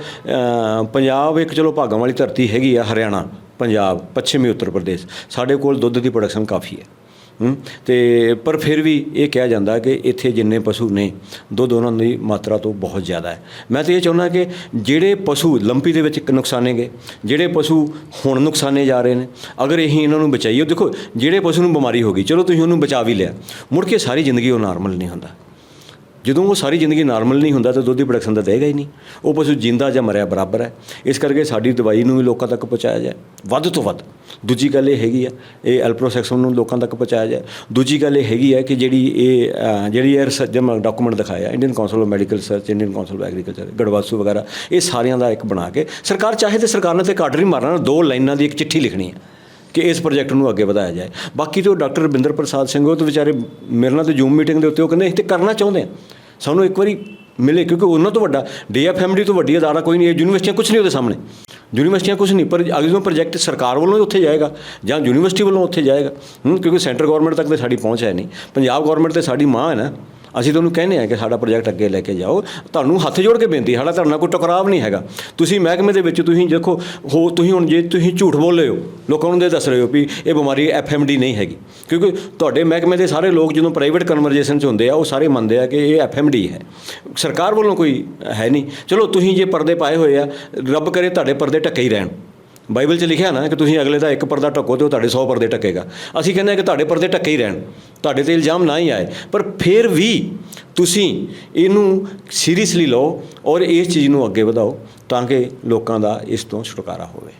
ਪੰਜਾਬ ਇੱਕ ਚਲੋ ਭਾਗਾਂ ਵਾਲੀ ਧਰਤੀ ਹੈਗੀ ਆ, ਹਰਿਆਣਾ, ਪੰਜਾਬ, ਪੱਛਮੀ ਉੱਤਰ ਪ੍ਰਦੇਸ਼, ਸਾਡੇ ਕੋਲ ਦੁੱਧ ਦੀ ਪ੍ਰੋਡਕਸ਼ਨ ਕਾਫੀ ਹੈ। ਤੇ ਪਰ ਫਿਰ ਵੀ ਇਹ ਕਿਹਾ ਜਾਂਦਾ ਕਿ ਇੱਥੇ ਜਿੰਨੇ ਪਸ਼ੂ ਨੇ, ਦੁੱਧ ਉਹਨਾਂ ਦੀ ਮਾਤਰਾ ਤੋਂ ਬਹੁਤ ਜ਼ਿਆਦਾ ਹੈ। ਮੈਂ ਤਾਂ ਇਹ ਚਾਹੁੰਦਾ ਕਿ ਜਿਹੜੇ ਪਸ਼ੂ ਲੰਪੀ ਦੇ ਵਿੱਚ ਨੁਕਸਾਨੇ ਗਏ, ਜਿਹੜੇ ਪਸ਼ੂ ਹੁਣ ਨੁਕਸਾਨੇ ਜਾ ਰਹੇ ਨੇ, ਅਗਰ ਅਸੀਂ ਇਹਨਾਂ ਨੂੰ ਬਚਾਈਏ, ਦੇਖੋ, ਜਿਹੜੇ ਪਸ਼ੂ ਨੂੰ ਬਿਮਾਰੀ ਹੋ ਗਈ, ਚਲੋ ਤੁਸੀਂ ਉਹਨੂੰ ਬਚਾ ਵੀ ਲਿਆ, ਮੁੜ ਕੇ ਸਾਰੀ ਜ਼ਿੰਦਗੀ ਉਹ ਨਾਰਮਲ ਨਹੀਂ ਹੁੰਦਾ। ਜਦੋਂ ਉਹ ਸਾਰੀ ਜ਼ਿੰਦਗੀ ਨਾਰਮਲ ਨਹੀਂ ਹੁੰਦਾ, ਤਾਂ ਦੁੱਧ ਦੀ ਪ੍ਰੋਡਕਸ਼ਨ ਤਾਂ ਦੇਗਾ ਹੀ ਨਹੀਂ। ਉਹ ਪਸ਼ੂ ਜਿੰਦਾ ਜਾਂ ਮਰਿਆ ਬਰਾਬਰ ਹੈ। ਇਸ ਕਰਕੇ ਸਾਡੀ ਦਵਾਈ ਨੂੰ ਵੀ ਲੋਕਾਂ ਤੱਕ ਪਹੁੰਚਾਇਆ ਜਾਏ। ਵੱਧ ਤੋਂ ਵੱਧ। ਦੂਜੀ ਗੱਲ ਇਹ ਹੈਗੀ ਆ, ਇਹ ਐਲਪ੍ਰੋਸੈਕਸਨ ਨੂੰ ਲੋਕਾਂ ਤੱਕ ਪਹੁੰਚਾਇਆ ਜਾਏ। ਦੂਜੀ ਗੱਲ ਇਹ ਹੈਗੀ ਹੈ ਕਿ ਜਿਹੜੀ ਇਹ ਜਿਹੜੀ ਇਹ ਰਿਸਰਚ ਜਮ ਡਾਕੂਮੈਂਟ ਦਿਖਾਇਆ Indian Council of Medical Research Indian Council of Agriculture ਗੜਵਾਸੂ ਵਗੈਰਾ, ਇਹ ਸਾਰਿਆਂ ਦਾ ਇੱਕ ਬਣਾ ਕੇ, ਸਰਕਾਰ ਚਾਹੇ ਤੇ ਸਰਕਾਰ ਨੇ ਤੇ ਕਾਰਡਰ ਹੀ ਮਾਰਨਾ, ਦੋ ਲਾਈਨਾਂ ਦੀ ਇੱਕ ਚਿੱਠੀ ਲਿਖਣੀ ਹੈ। ਕਿ ਇਸ ਪ੍ਰੋਜੈਕਟ ਨੂੰ ਅੱਗੇ ਵਧਾਇਆ ਜਾਏ। ਬਾਕੀ ਤੋਂ ਡਾਕਟਰ ਰਵਿੰਦਰ ਪ੍ਰਸਾਦ ਸਿੰਘ ਉਹ ਤੇ ਵਿਚਾਰੇ ਮੇਰੇ ਨਾਲ ਤੇ ਜ਼ੂਮ ਮੀਟਿੰਗ ਦੇ ਉੱਤੇ ਉਹ ਕਹਿੰਦੇ ਅਸੀਂ ਤੇ ਕਰਨਾ ਚਾਹੁੰਦੇ ਹਾਂ। ਸਾਨੂੰ ਇੱਕ ਵਾਰੀ ਮਿਲੇ ਕਿਉਂਕਿ ਉਹਨਾਂ ਤੋਂ ਵੱਡਾ ਡੀਐਫਐਮਡੀ ਤੋਂ ਵੱਡੀ ਅਦਾਰਾ ਕੋਈ ਨਹੀਂ ਹੈ, ਯੂਨੀਵਰਸਿਟੀਆਂ ਕੁਝ ਨਹੀਂ ਉਹਦੇ ਸਾਹਮਣੇ। ਯੂਨੀਵਰਸਿਟੀਆਂ ਕੁਝ ਨਹੀਂ, ਪਰ ਅਗਲੇ ਨੂੰ ਪ੍ਰੋਜੈਕਟ ਸਰਕਾਰ ਵੱਲੋਂ ਹੀ ਉੱਥੇ ਜਾਏਗਾ ਜਾਂ ਯੂਨੀਵਰਸਿਟੀ ਵੱਲੋਂ ਉੱਥੇ ਜਾਏਗਾ ਕਿਉਂਕਿ ਸੈਂਟਰ ਗਵਰਨਮੈਂਟ ਤੱਕ ਤੇ ਸਾਡੀ ਪਹੁੰਚ ਹੈ ਨਹੀਂ। ਪੰਜਾਬ ਗਵਰਨਮੈਂਟ ਤੇ ਸਾਡੀ ਮਾਂ ਹੈ ਨਾ। ਅਸੀਂ ਤੁਹਾਨੂੰ ਕਹਿੰਦੇ ਆ ਕਿ ਸਾਡਾ ਪ੍ਰੋਜੈਕਟ ਅੱਗੇ ਲੈ ਕੇ ਜਾਓ। ਤੁਹਾਨੂੰ ਹੱਥ ਜੋੜ ਕੇ ਬੇਨਤੀ, ਸਾਡਾ ਤੁਹਾਡੇ ਨਾਲ ਕੋਈ ਟਕਰਾਵ ਨਹੀਂ ਹੈਗਾ। ਤੁਸੀਂ ਮਹਿਕਮੇ ਦੇ ਵਿੱਚ ਤੁਸੀਂ ਦੇਖੋ, ਹੋ ਤੁਸੀਂ ਹੁਣ ਜੇ ਤੁਸੀਂ ਝੂਠ ਬੋਲ ਰਹੇ ਹੋ, ਲੋਕਾਂ ਨੂੰ ਦੇ ਦੱਸ ਰਹੇ ਹੋ ਵੀ ਇਹ ਬਿਮਾਰੀ ਐਫਐਮਡੀ ਨਹੀਂ ਹੈਗੀ। ਕਿਉਂਕਿ ਤੁਹਾਡੇ ਮਹਿਕਮੇ ਦੇ ਸਾਰੇ ਲੋਕ ਜਦੋਂ ਪ੍ਰਾਈਵੇਟ ਕਨਵਰਜੇਸ਼ਨ 'ਚ ਹੁੰਦੇ ਆ, ਉਹ ਸਾਰੇ ਮੰਨਦੇ ਆ ਕਿ ਇਹ ਐਫਐਮਡੀ ਹੈ। ਸਰਕਾਰ ਵੱਲੋਂ ਕੋਈ ਹੈ ਨਹੀਂ। ਚਲੋ ਤੁਸੀਂ ਜੇ ਪਰਦੇ ਪਾਏ ਹੋਏ ਆ, ਰੱਬ ਕਰੇ ਤੁਹਾਡੇ ਪਰਦੇ ਢੱਕੇ ਹੀ ਰਹਿਣ। ਬਾਈਬਲ 'ਚ ਲਿਖਿਆ ਨਾ ਕਿ ਤੁਸੀਂ ਅਗਲੇ ਦਾ ਇੱਕ ਪਰਦਾ ਢੱਕੋ ਤੇ ਉਹ ਤੁਹਾਡੇ 100 ਪਰਦੇ ਢੱਕੇਗਾ। ਅਸੀਂ ਕਹਿੰਦੇ ਹਾਂ ਕਿ ਤੁਹਾਡੇ ਪਰਦੇ ਢੱਕੇ ਹੀ ਰਹਿਣ। ਤੁਹਾਡੇ ਤੇ ਇਲਜ਼ਾਮ ਨਾ ਹੀ ਆਏ। ਪਰ ਫਿਰ ਵੀ ਤੁਸੀਂ ਇਹਨੂੰ ਸੀਰੀਅਸਲੀ ਲਓ ਔਰ ਇਸ ਚੀਜ਼ ਨੂੰ ਅੱਗੇ ਵਧਾਓ ਤਾਂ ਕਿ ਲੋਕਾਂ ਦਾ ਇਸ ਤੋਂ ਛੁਟਕਾਰਾ ਹੋਵੇ।